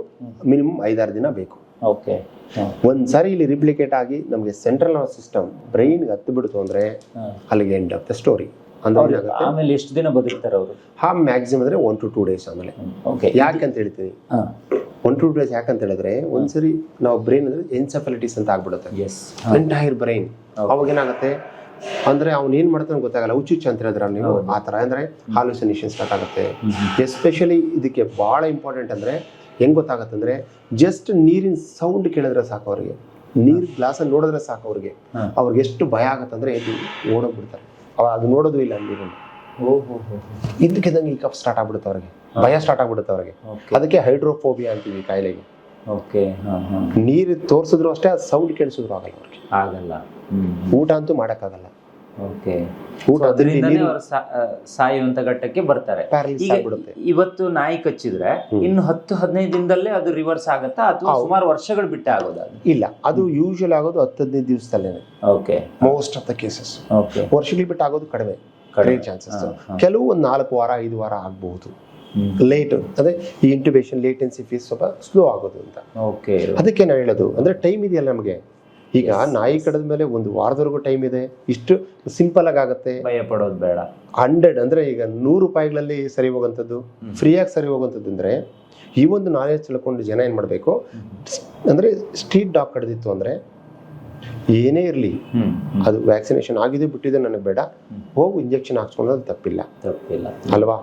ಮಿನಿಮಮ್ ಐದಾರು ದಿನ ಬೇಕು. ಓಕೆ ಹಾ. ಒಂದ್ ಸಾರಿ ಇಲ್ಲಿ ರಿಪ್ಲಿಕೇಟ್ ಆಗಿ ನಮಗೆ ಸೆಂಟ್ರಲ್ ಸಿಸ್ಟಮ್ ಬ್ರೈನ್ಗೆ ಹತ್ತು ಬಿಡ್ತು ಅಂದ್ರೆ ಅಲ್ಲಿಗೆ ಎಂಡ್ ಆಫ್ ದ ಸ್ಟೋರಿ ಆಮೇಲೆ ಎಷ್ಟು ದಿನ ಬದುಕ್ತಾರೆ ಅವರು? ಹಾ ಮ್ಯಾಕ್ಸಿಮಮ್ ಅಂದ್ರೆ ಒನ್ ಟು ಟೂ ಡೇಸ್ ಆಮೇಲೆ. ಓಕೆ ಅಂತ ಹೇಳ್ತೀನಿ ಒನ್ ಟು ಡೇಸ್ ಯಾಕಂತ ಹೇಳಿದ್ರೆ ಒಂದ್ಸರಿ ನಾವು ಬ್ರೈನ್ ಅಂದ್ರೆ ಎನ್ಸೆಫಲಿಟಿಸ್ ಅಂತ ಆಗ್ಬಿಡುತ್ತೆ. ಎಸ್ ಎಂಟೈರ್ ಬ್ರೈನ್ ಅವಾಗ ಏನಾಗುತ್ತೆ? ಅಂದ್ರೆ ಅವ್ನು ಏನ್ ಮಾಡ್ತಾನೆ ಗೊತ್ತಾಗಲ್ಲ. ಹುಚ್ಚುಚ್ಚು ಅಂತ ಹೇಳಿದ್ರೆ ನೀವು? ಆ ತರ ಅಂದ್ರೆ ಹಾಲುಸಿನೇಷನ್ ಸ್ಟಾರ್ಟ್ ಆಗುತ್ತೆ. ಎಸ್ಪೆಷಲಿ ಇದಕ್ಕೆ ಬಹಳ ಇಂಪಾರ್ಟೆಂಟ್ ಅಂದ್ರೆ ಹೆಂಗ್ ಗೊತ್ತಾಗತ್ತೆ ಅಂದ್ರೆ ಜಸ್ಟ್ ನೀರಿನ ಸೌಂಡ್ ಕೇಳಿದ್ರೆ ಸಾಕು ಅವ್ರಿಗೆ. ನೀರ್ ಗ್ಲಾಸ್ ನೋಡಿದ್ರೆ ಸಾಕು ಅವ್ರಿಗೆ. ಅವ್ರಿಗೆ ಎಷ್ಟು ಭಯ ಆಗತ್ತಂದ್ರೆ ಓಡೋಗ್ಬಿಡ್ತಾರೆ. ಅವ ಅದು ನೋಡೋದು ಇಲ್ಲ ಹೋ ಇದ್ದಕ್ಕಿದ್ದಂಗೆ ಈ ಕಪ್ ಸ್ಟಾರ್ಟ್ ಆಗ್ಬಿಡುತ್ತೆ ಅವ್ರಿಗೆ. ಭಯ ಸ್ಟಾರ್ಟ್ ಆಗ್ಬಿಡುತ್ತೆ ಅವ್ರಿಗೆ. ಓಕೆ ಅದಕ್ಕೆ ಹೈಡ್ರೋಫೋಬಿಯಾ ಅಂತೀವಿ ಕಾಯಿಲೆಗೆ. ಓಕೆ ನೀರು ತೋರಿಸಿದ್ರು ಅಷ್ಟೇ ಅದು ಸೌಂಡ್ ಕೇಳಿಸಿದ್ರು ಆಗಲ್ಲ ಅವ್ರಿಗೆ. ಆಗಲ್ಲ. ಊಟ ಅಂತೂ ಮಾಡೋಕ್ಕಾಗಲ್ಲ. ಓಕೆ ಊಟ ಅದರಿಂದನೇ ಅವರು ಸಾಯುವಂತ ಘಟ್ಟಕ್ಕೆ ಬರ್ತಾರೆ. ಈಗ ಇವತ್ತು ನಾಯಿ ಕಚ್ಚಿದ್ರೆ ಇನ್ನು ಹತ್ತು ಹದಿನೈದು ದಿನದಲ್ಲೇ ಅದು ರಿವರ್ಸ್ ಆಗುತ್ತಾ? ಅಥವಾ. ಸುಮಾರು ವರ್ಷಗಳು ಬಿಟ್ಟೆ ಆಗೋದು ಇಲ್ಲ ಅದು ಯೂಶುವಲ್ ಆಗೋದು ಹತ್ತು ಹದಿನೈದು ದಿವಸದಲ್ಲೇ okay most of the cases okay ವರ್ಷಗಳು ಬಿಟ್ಟು ಆಗೋದು ಕಡಿಮೆ. ಕಡಿಮೆ. ಚಾನ್ಸಸ್. ಕೆಲವು ಒಂದು ನಾಲ್ಕು ವಾರ ಐದು ವಾರ ಆಗಬಹುದು. ಲೇಟ್ ಅದೇ ಈ ಇಂಟುಬೇಷನ್ ಲೇಟೆನ್ಸಿ ಫೀಸ್ ಸ್ವಲ್ಪ ಸ್ಲೋ ಆಗೋದು ಅಂತ. ಓಕೆ ಅದಕ್ಕೆ ನಾನು ಹೇಳೋದು ಅಂದ್ರೆ ಟೈಮ್ ಇದೆಯಲ್ಲ ನಮಗೆ. ಈಗ ನಾಯಿ ಕಡದ ಮೇಲೆ ಒಂದು ವಾರದವರೆಗೂ ಟೈಮ್ ಇದೆ. ಇಷ್ಟು ಸಿಂಪಲ್ ಆಗಿ ಆಗುತ್ತೆ. ಭಯ ಪಡೋದು ಬೇಡ. ಹಂಡ್ರೆಡ್ ಅಂದ್ರೆ ಈಗ ನೂರು ರೂಪಾಯಿಗಳಲ್ಲಿ ಸರಿ ಹೋಗುವಂಥದ್ದು ಫ್ರೀಯಾಗಿ ಸರಿ ಹೋಗುವಂಥದ್ದು ಅಂದ್ರೆ ಈ ಒಂದು ನಾಲೆಜ್ ತಿಳ್ಕೊಂಡು ಜನ ಏನು ಮಾಡಬೇಕು? ಅಂದ್ರೆ ಸ್ಟ್ರೀಟ್ ಡಾಕ್ ಕಡ್ದಿತ್ತು ಅಂದ್ರೆ ಏನೇ ಇರಲಿ. ಅದು ವ್ಯಾಕ್ಸಿನೇಷನ್ ಆಗಿದೆ ಬಿಟ್ಟಿದೆ ನನಗೆ ಬೇಡ. ಹೋಗು ಇಂಜೆಕ್ಷನ್ ಹಾಕ್ಸ್ಕೊಳ್ಳೋದು ತಪ್ಪಿಲ್ಲ. ತಪ್ಪಿಲ್ಲ. ಅಲ್ವಾ?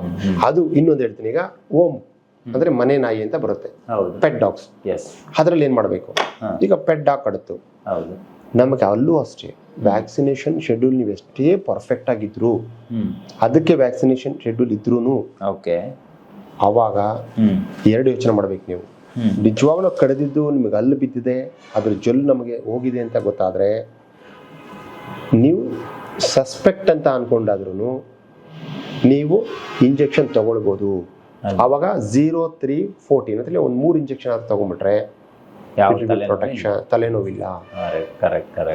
ಅದು ಇನ್ನೊಂದು ಹೇಳ್ತೀನಿ. ಈಗ ಓಮ್ ಅಂದ್ರೆ ಮನೆ ನಾಯಿ ಅಂತ ಬರುತ್ತೆ. ಪೆಟ್ ಡಾಗ್ಸ್ ಅದ್ರಲ್ಲಿ ಏನು ಮಾಡಬೇಕು? ಈಗ ಪೆಟ್ ಡಾಗ್ ಕಡಿತು. ಹೌದು. ನಮಗೆ ಅಲ್ಲೂ ಅಷ್ಟೇ ವ್ಯಾಕ್ಸಿನೇಷನ್ ಶೆಡ್ಯೂಲ್ ನೀವು ಎಷ್ಟೇ ಪರ್ಫೆಕ್ಟ್ ಆಗಿದ್ರು ಅದಕ್ಕೆ ವ್ಯಾಕ್ಸಿನೇಷನ್ ಶೆಡ್ಯೂಲ್ ಇದ್ರೂ ಓಕೆ. ಅವಾಗ ಎರಡು ಯೋಚನೆ ಮಾಡ್ಬೇಕು ನೀವು. ನಿಜವಾಗ್ಲೂ ಕಡಿದಿದ್ದು ನಿಮಗೆ ಅಲ್ಲಿ ಬಿದ್ದಿದೆ ಅದ್ರ ಜೊಲ್ ನಮಗೆ ಹೋಗಿದೆ ಅಂತ ಗೊತ್ತಾದ್ರೆ ನೀವು ಸಸ್ಪೆಕ್ಟ್ ಅಂತ ಅನ್ಕೊಂಡಾದ್ರೂ ನೀವು ಇಂಜೆಕ್ಷನ್ ತಗೊಳ್ಬೋದು? ಆವಾಗ ಝೀರೋ ತ್ರೀ ಫೋರ್ಟೀನ್ ಅಂತ ಒಂದು ಮೂರು ಇಂಜೆಕ್ಷನ್ ಆದ್ರೂ ತಗೊಂಡ್ಬಿಟ್ರೆ ಯಾವ ಪ್ರೊಟೆಕ್ಷನ್ ತಲೆನೋವಿಲ್ಲ.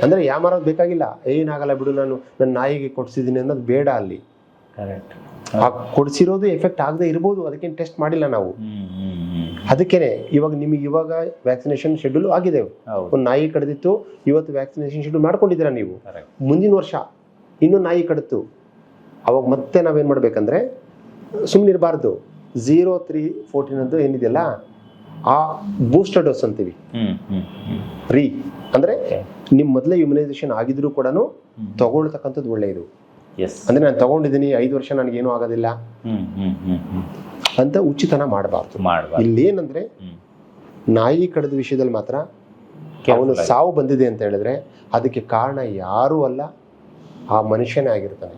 ಅಂದ್ರೆ ಯಾಮಾರೋದು ಬೇಕಾಗಿಲ್ಲ. ಏನಾಗಲ್ಲ ಬಿಡು ನಾನು ನನ್ನ ನಾಯಿಗೆ ಕೊಡ್ಸಿದ್ದೀನಿ ಅನ್ನೋದು ಬೇಡ ಅಲ್ಲಿ. ಕರೆಕ್ಟ್ ಆ ಕೊಡ್ಸಿರೋದು ಎಫೆಕ್ಟ್ ಆಗದೆ ಇರ್ಬೋದು ಅದಕ್ಕೇನು ಟೆಸ್ಟ್ ಮಾಡಿಲ್ಲ ನಾವು. ಅದಕ್ಕೇನೆ ಇವಾಗ ನಿಮಗೆ ಇವಾಗ ವ್ಯಾಕ್ಸಿನೇಷನ್ ಶೆಡ್ಯೂಲ್ ಆಗಿದೆ. ಒಂದು ನಾಯಿ ಕಡ್ದಿತ್ತು ಇವತ್ತು ವ್ಯಾಕ್ಸಿನೇಷನ್ ಶೆಡ್ಯೂಲ್ ಮಾಡ್ಕೊಂಡಿದ್ದೀರಾ ನೀವು? ಮುಂದಿನ ವರ್ಷ ಇನ್ನೂ ನಾಯಿ ಕಡಿತು. ಅವಾಗ ಮತ್ತೆ ನಾವೇನು ಮಾಡ್ಬೇಕಂದ್ರೆ ಸುಮ್ಮನೆ ಇರಬಾರ್ದು ಝೀರೋ ತ್ರೀ ಫೋರ್ಟೀನ್ ಅಂತ ಏನಿದೆಯಲ್ಲ? ಆ ಬೂಸ್ಟರ್ ಡೋಸ್ ಅಂತೀವಿ. ರೀ ಅಂದ್ರೆ ನಿಮ್ ನಿಮ್ಮ ಮೊದಲೇ ಇಮ್ಯುನೈಸೇಷನ್ ಆಗಿದ್ರು ಕೂಡ ತಗೊಳ್ತಕ್ಕಂಥದ್ದು ಒಳ್ಳೆಯದು ಎಸ್ ಅಂದ್ರೆ ನಾನು ತಗೊಂಡಿದ್ದೀನಿ ಐದು ವರ್ಷ ನನಗೇನು ಆಗೋದಿಲ್ಲ. ಹ್ಮ್ ಹ್ಮ್ ಹ್ಮ್ ಅಂತ ಉಚಿತನ ಮಾಡಬಾರ್ದು. ಇಲ್ಲಿ ಇಲ್ಲೇನಂದ್ರೆ ನಾಯಿ ಕಡದ ವಿಷಯದಲ್ಲಿ ಮಾತ್ರ ಅವನು ಸಾವು ಬಂದಿದೆ ಅಂತ ಹೇಳಿದ್ರೆ ಅದಕ್ಕೆ ಕಾರಣ ಯಾರೂ ಅಲ್ಲ. ಆ ಮನುಷ್ಯನೇ ಆಗಿರ್ತಾನೆ.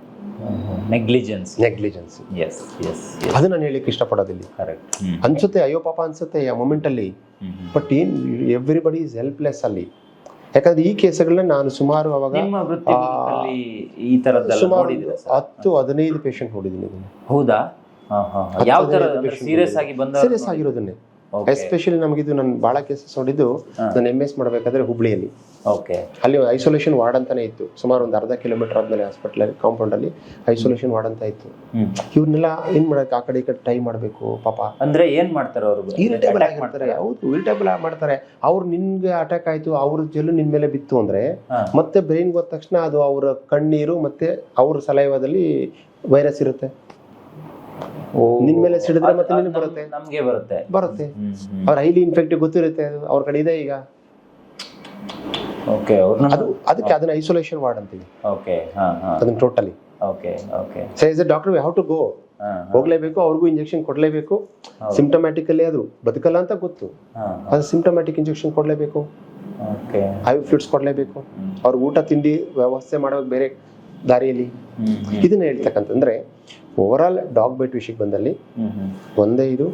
ನೆಗ್ಲಿಜೆನ್ಸ್ ನೆಗ್ಲಿಜೆನ್ಸ್ ಎಸ್ ಎಸ್ ಅದು ನಾನು ಹೇಳಿಕ್ಕೆ ಇಷ್ಟಪಡೋದಿಲ್ಲ ಕರೆಕ್ಟ್ ಅನ್ಸುತ್ತೆ ಅಯ್ಯೋ ಪಾಪ ಅನ್ಸುತ್ತೆ ಆ ಹ್ಮ್. ಬಟ್ ಏನ್ ಎವ್ರಿಬಡಿ ಇಸ್ ಹೆಲ್ಪ್ಲೆಸ್ ಅಲ್ಲಿ. ಯಾಕಂದ್ರೆ ಈ ಕೇಸ್ಗಳನ್ನ ನಾನು ಸುಮಾರು ಅವಾಗ ಈ ತರದ ಸುಮಾರು ಸರ್? ಹತ್ತು ಹದಿನೈದು ಪೇಷಂಟ್ ನೋಡಿದ್ದೀನಿ. ಹೌದಾ? ಹಾ, ಹಾ, ಹಾ. ಯಾವ ತರ ಸೀರಿಯಸ್ ಆಗಿ ಬಂದ ಸೀರಿಯಸ್ ಆಗಿರೋದನ್ನೇ. ಎಸ್ಪೆಷಲಿ ನಮಗಿದು ನಾನು ಬಹಳ ಕೇಸಸ್ ನೋಡಿದ್ದು. ನಾನು ಎಂ ಎಸ್ ಮಾಡಬೇಕಾದ್ರೆ ಹುಬ್ಳಿಯಲ್ಲಿ. ಓಕೆ ಅಲ್ಲಿ ಐಸೋಲೇಷನ್ ವಾರ್ಡ್ ಅಂತಾನೆ ಇತ್ತು. ಸುಮಾರು ಒಂದು ಅರ್ಧ ಕಿಲೋಮೀಟರ್ ಆದ್ಮೇಲೆ ಹಾಸ್ಪಿಟಲ್ ಕಾಂಪೌಂಡ್ ಅಲ್ಲಿ ಐಸೋಲೇಷನ್ ವಾರ್ಡ್ ಅಂತ ಇತ್ತು. ಇವ್ರನ್ನೆಲ್ಲ ಏನ್ ಮಾಡಕ್ಕೆ ಆ ಕಡೆ ಈ ಕಡೆ ಟೈ ಮಾಡಬೇಕು ಪಾಪ. ಅಂದ್ರೆ ಏನ್ ಮಾಡ್ತಾರೆ ಅವರು? ಇರಿಟೇಬಲ್ ಮಾಡ್ತಾರೆ. ಹೌದು ಇರಿಟೇಬಲ್ ಮಾಡ್ತಾರೆ. ಅವ್ರು ನಿನ್ಗೆ ಅಟ್ಯಾಕ್ ಆಯ್ತು ಅವ್ರ ಜೆಲ್ಲು ನಿನ್ ಮೇಲೆ ಬಿತ್ತು ಅಂದ್ರೆ. ಮತ್ತೆ ಬ್ರೈನ್ ಹೋದ ತಕ್ಷಣ ಅದು ಅವರ ಕಣ್ಣೀರು ಮತ್ತೆ ಅವ್ರ ಸಲೈವದಲ್ಲಿ ವೈರಸ್ ಇರುತ್ತೆ. ನಿನ್ ಮೇಲೆ ಸಿಡಿದ್ರೆ ಮತ್ತೆ ನಿನ್ ಬರುತ್ತೆ. ನಮ್ಗೆ ಬರುತ್ತೆ. ಬರುತ್ತೆ. ಅವ್ರ ಹೈಲಿ ಇನ್ಫೆಕ್ಟಿವ್ ಗೊತ್ತಿರುತ್ತೆ ಅದು ಅವ್ರ ಕಡೆ ಇದೆ ಈಗ. ಓಕೆ ಅದು ಅದಕ್ಕೆ ಅದನ್ನ ಐಸೋಲೇಷನ್ ವಾರ್ಡ್ ಅಂತೀವಿ. ಓಕೆ ಅದನ್ನ totally okay okay so is a doctor how to go ಹೋಗ್ಲೇಬೇಕು ಅವ್ರಿಗೂ ಇಂಜೆಕ್ಷನ್ ಕೊಡ್ಲೇಬೇಕು. ಸಿಂಪ್ಟಮ್ಯಾಟಿಕಲ್ಲಿ ಅದು. ಬದುಕಲ್ಲ ಅಂತ ಗೊತ್ತು. ಅದು ಸಿಂಪ್ಟಮ್ಯಾಟಿಕ್ ಇಂಜೆಕ್ಷನ್ ಕೊಡ್ಲೇಬೇಕು. ಓಕೆ ಐ ಫ್ಲೂಟ್ಸ್ ಕೊಡ್ಲೇಬೇಕು. ಅವ್ರ ಊಟ ತಿಂಡಿ ವ್ಯವಸ್ಥೆ ಮಾಡೋಕೆ ಬೇರೆ ದಾರಿಯಲ್ಲಿ. ಇದನ್ನ ಹೇಳ್ತಕ್ಕಂತಂದ್ರೆ ಓವರ್ ಆಲ್ ಡಾಗ್ ಬೈಟ್ ವಿಷಯಕ್ಕೆ ಬಂದಲ್ಲಿ ಒಂದೇ ಇದು.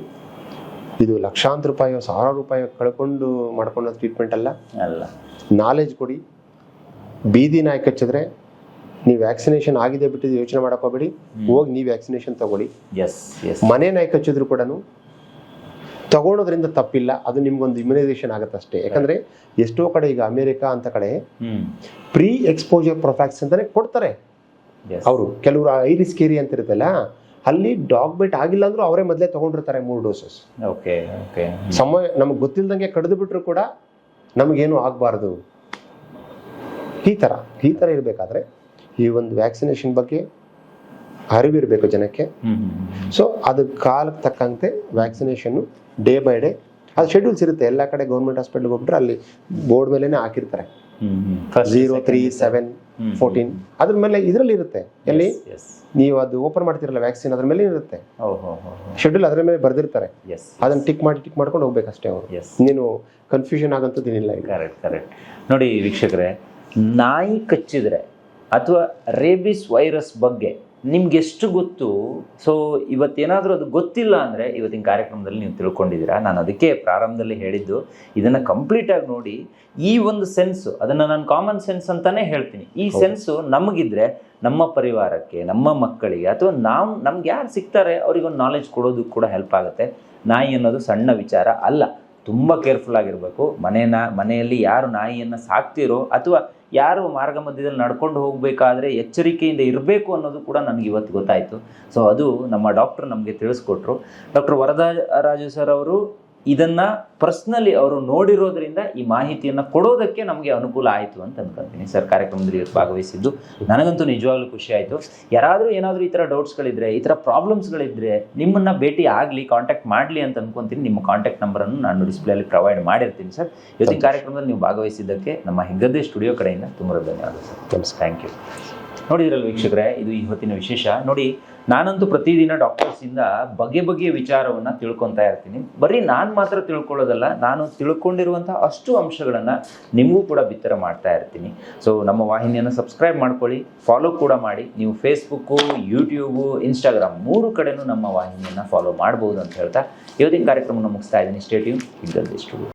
ಇದು ಲಕ್ಷಾಂತರ ರೂಪಾಯಿ ಸಾವಿರಾರು ರೂಪಾಯಿ ಕಳ್ಕೊಂಡು ಮಾಡ್ಕೊಂಡ ಟ್ರೀಟ್ಮೆಂಟ್ ಅಲ್ಲ. ಅಲ್ಲ. ನಾಲೆಜ್ ಕೊಡಿ. ಬೀದಿ ನಾಯಕ ಹಚ್ಚಿದ್ರೆ ನೀವು ವ್ಯಾಕ್ಸಿನೇಷನ್ ಆಗಿದೆ ಬಿಟ್ಟಿದ್ದು ಯೋಚನೆ ಮಾಡಕ್ ಹೋಗ್ಬೇಡಿ. ಹೋಗಿ ನೀವು ವ್ಯಾಕ್ಸಿನೇಷನ್ ತಗೊಳ್ಳಿ. ಎಸ್ ಎಸ್ ಮನೆ ನಾಯಕ ಹಚ್ಚಿದ್ರು ಕೂಡ ತಗೊಳೋದ್ರಿಂದ ತಪ್ಪಿಲ್ಲ ಅದು ನಿಮ್ಗೊಂದು ಇಮ್ಯುನೈಸೇಷನ್ ಆಗುತ್ತೆ ಅಷ್ಟೇ. ಯಾಕಂದ್ರೆ ಎಷ್ಟೋ ಕಡೆ ಈಗ ಅಮೆರಿಕ ಅಂತ ಕಡೆ ಪ್ರೀ ಎಕ್ಸ್ಪೋಜರ್ ಪ್ರೊಫ್ಯಾಕ್ಸ್ ಅಂತಾನೆ ಕೊಡ್ತಾರೆ. ಅವರು ಕೆಲವರು ಐ ರಿಸ್ಕ್ ಕೇರಿ ಅಂತ ಇರುತ್ತಲ್ಲ ಅಲ್ಲಿ ಡಾಗ್ ಬೈಟ್ ಆಗಿಲ್ಲ ಅಂದ್ರೂ ಅವರೇ ಮೊದಲೇ ತಗೊಂಡಿರ್ತಾರೆ ಮೂರು ಡೋಸಸ್ ಓಕೆ ಓಕೆ ಸಮಯ ನಮಗೆ ಗೊತ್ತಿಲ್ಲದಂಗೆ ಕಡಿದು ಬಿಟ್ರು ಕೂಡ ನಮಗೇನು ಆಗಬಾರ್ದು. ಈ ಥರ ಈ ಥರ ಇರಬೇಕಾದ್ರೆ ಈ ಒಂದು ವ್ಯಾಕ್ಸಿನೇಷನ್ ಬಗ್ಗೆ ಅರಿವಿರಬೇಕು ಜನಕ್ಕೆ. ಸೊ ಅದು ಕಾಲಕ್ಕೆ ತಕ್ಕಂತೆ ವ್ಯಾಕ್ಸಿನೇಷನ್ನು ಡೇ ಬೈ ಡೇ ಅದು ಶೆಡ್ಯೂಲ್ಸ್ ಇರುತ್ತೆ. ಎಲ್ಲ ಕಡೆ ಗೌರ್ಮೆಂಟ್ ಹಾಸ್ಪಿಟ್ಲ್ಗೆ ಹೋಗ್ಬಿಟ್ರೆ ಅಲ್ಲಿ ಬೋರ್ಡ್ ಮೇಲೇ ಹಾಕಿರ್ತಾರೆ. Zero zero three seven. Fourteen ಅದ್ರ ಮೇಲೆ ಇದರಲ್ಲಿ ಇರುತ್ತೆ. ಎಲ್ಲಿ? ನೀವು ಅದು ಓಪನ್ ಮಾಡ್ತಿರಲ್ಲ ವ್ಯಾಕ್ಸಿನ್ ಅದ್ರ ಮೇಲೆ ಇರುತ್ತೆ. ಶೆಡ್ಯೂಲ್ ಅದ್ರ ಮೇಲೆ ಬರ್ದಿರ್ತಾರೆ. ಅದನ್ನ ಟಿಕ್ ಮಾಡಿ ಟಿಕ್ ಮಾಡ್ಕೊಂಡು ಹೋಗ್ಬೇಕಷ್ಟೇ ಅವರು. ನೀನು ಕನ್ಫ್ಯೂಷನ್ ಆಗಂತದ್ದು ಏನಿಲ್ಲ ಕರೆಕ್ಟ್ ಕರೆಕ್ಟ್ ನೋಡಿ ವೀಕ್ಷಕರೇ ನಾಯಿ ಕಚ್ಚಿದ್ರೆ ಅಥವಾ ರೇಬಿಸ್ ವೈರಸ್ ಬಗ್ಗೆ ನಿಮ್ಗೆ ಎಷ್ಟು ಗೊತ್ತು? ಸೊ ಇವತ್ತೇನಾದರೂ ಅದು ಗೊತ್ತಿಲ್ಲ ಅಂದರೆ ಇವತ್ತಿನ ಕಾರ್ಯಕ್ರಮದಲ್ಲಿ ನೀವು ತಿಳ್ಕೊಂಡಿದ್ದೀರಾ? ನಾನು ಅದಕ್ಕೆ ಪ್ರಾರಂಭದಲ್ಲಿ ಹೇಳಿದ್ದು ಇದನ್ನು ಕಂಪ್ಲೀಟಾಗಿ ನೋಡಿ ಈ ಒಂದು ಸೆನ್ಸು ಅದನ್ನು ನಾನು ಕಾಮನ್ ಸೆನ್ಸ್ ಅಂತಲೇ ಹೇಳ್ತೀನಿ. ಈ ಸೆನ್ಸು ನಮಗಿದ್ರೆ ನಮ್ಮ ಪರಿವಾರಕ್ಕೆ ನಮ್ಮ ಮಕ್ಕಳಿಗೆ ಅಥವಾ ನಾವು ನಮ್ಗೆ ಯಾರು ಸಿಗ್ತಾರೆ ಅವ್ರಿಗೊಂದು ನಾಲೆಜ್ ಕೊಡೋದಕ್ಕೆ ಕೂಡ ಹೆಲ್ಪ್ ಆಗುತ್ತೆ. ನಾಯಿ ಅನ್ನೋದು ಸಣ್ಣ ವಿಚಾರ ಅಲ್ಲ. ತುಂಬ ಕೇರ್ಫುಲ್ ಆಗಿರಬೇಕು. ಮನೇನ, ಮನೆಯಲ್ಲಿ ಯಾರು ನಾಯಿಯನ್ನು ಸಾಕ್ತಿರೋ ಅಥವಾ ಯಾರು ಮಾರ್ಗ ಮಧ್ಯದಲ್ಲಿ ನಡ್ಕೊಂಡು ಹೋಗಬೇಕಾದ್ರೆ ಎಚ್ಚರಿಕೆಯಿಂದ ಇರಬೇಕು ಅನ್ನೋದು ಕೂಡ ನನಗೆ ಇವತ್ತು ಗೊತ್ತಾಯಿತು. ಸೊ ಅದು ನಮ್ಮ ಡಾಕ್ಟರ್ ನಮಗೆ ತಿಳಿಸ್ಕೊಟ್ರು. ಡಾಕ್ಟರ್ ವರದಾ ರಾಜು ಸರ್ ಅವರು ಇದನ್ನು ಪರ್ಸ್ನಲಿ ಅವರು ನೋಡಿರೋದ್ರಿಂದ ಈ ಮಾಹಿತಿಯನ್ನು ಕೊಡೋದಕ್ಕೆ ನಮಗೆ ಅನುಕೂಲ ಆಯಿತು ಅಂತ ಅನ್ಕೊಂತೀನಿ. ಸರ್ ಕಾರ್ಯಕ್ರಮದಲ್ಲಿ ಇವತ್ತು ಭಾಗವಹಿಸಿದ್ದು ನನಗಂತೂ ನಿಜವಾಗ್ಲೂ ಖುಷಿ ಆಯಿತು. ಯಾರಾದರೂ ಏನಾದರೂ ಈ ಥರ ಡೌಟ್ಸ್ಗಳಿದ್ರೆ ಈ ಥರ ಪ್ರಾಬ್ಲಮ್ಸ್ಗಳಿದ್ರೆ ನಿಮ್ಮನ್ನು ಭೇಟಿ ಆಗಲಿ ಕಾಂಟ್ಯಾಕ್ಟ್ ಮಾಡಲಿ ಅಂತ ಅನ್ಕೊಂತೀನಿ. ನಿಮ್ಮ ಕಾಂಟ್ಯಾಕ್ಟ್ ನಂಬರನ್ನು ನಾನು ಡಿಸ್ಪ್ಲೇಲಿ ಪ್ರೊವೈಡ್ ಮಾಡಿರ್ತೀನಿ ಸರ್. ಇವತ್ತಿನ ಕಾರ್ಯಕ್ರಮದಲ್ಲಿ ನೀವು ಭಾಗವಹಿಸಿದ್ದಕ್ಕೆ ನಮ್ಮ ಹೆಗ್ಗದ್ದೆ ಸ್ಟುಡಿಯೋ ಕಡೆಯಿಂದ ತುಂಬ ಧನ್ಯವಾದ ಸರ್. ಥ್ಯಾಂಕ್ ಯು ನೋಡಿದ್ರಲ್ಲಿ ವೀಕ್ಷಕರೇ ಇದು ಇವತ್ತಿನ ವಿಶೇಷ. ನೋಡಿ ನಾನಂತೂ ಪ್ರತಿದಿನ ಡಾಕ್ಟರ್ಸಿಂದ ಬಗೆ ಬಗೆಯ ವಿಚಾರವನ್ನು ತಿಳ್ಕೊತಾ ಇರ್ತೀನಿ. ಬರೀ ನಾನು ಮಾತ್ರ ತಿಳ್ಕೊಳ್ಳೋದಲ್ಲ, ನಾನು ತಿಳ್ಕೊಂಡಿರುವಂಥ ಅಷ್ಟು ಅಂಶಗಳನ್ನು ನಿಮಗೂ ಕೂಡ ಬಿತ್ತರ ಮಾಡ್ತಾ ಇರ್ತೀನಿ. ಸೊ ನಮ್ಮ ವಾಹಿನಿಯನ್ನು ಸಬ್ಸ್ಕ್ರೈಬ್ ಮಾಡ್ಕೊಳ್ಳಿ ಫಾಲೋ ಕೂಡ ಮಾಡಿ. ನೀವು ಫೇಸ್ಬುಕ್ಕು ಯೂಟ್ಯೂಬು ಇನ್ಸ್ಟಾಗ್ರಾಮ್ ಮೂರು ಕಡೆನೂ ನಮ್ಮ ವಾಹಿನಿಯನ್ನು ಫಾಲೋ ಮಾಡ್ಬೋದು ಅಂತ ಹೇಳ್ತಾ, ಇವತ್ತಿನ ಕಾರ್ಯಕ್ರಮವನ್ನು ಮುಗಿಸ್ತಾ ಇದ್ದೀನಿ. ಇದ್ದಲ್ಲಿ ಸ್ಟುಡಿಯೋ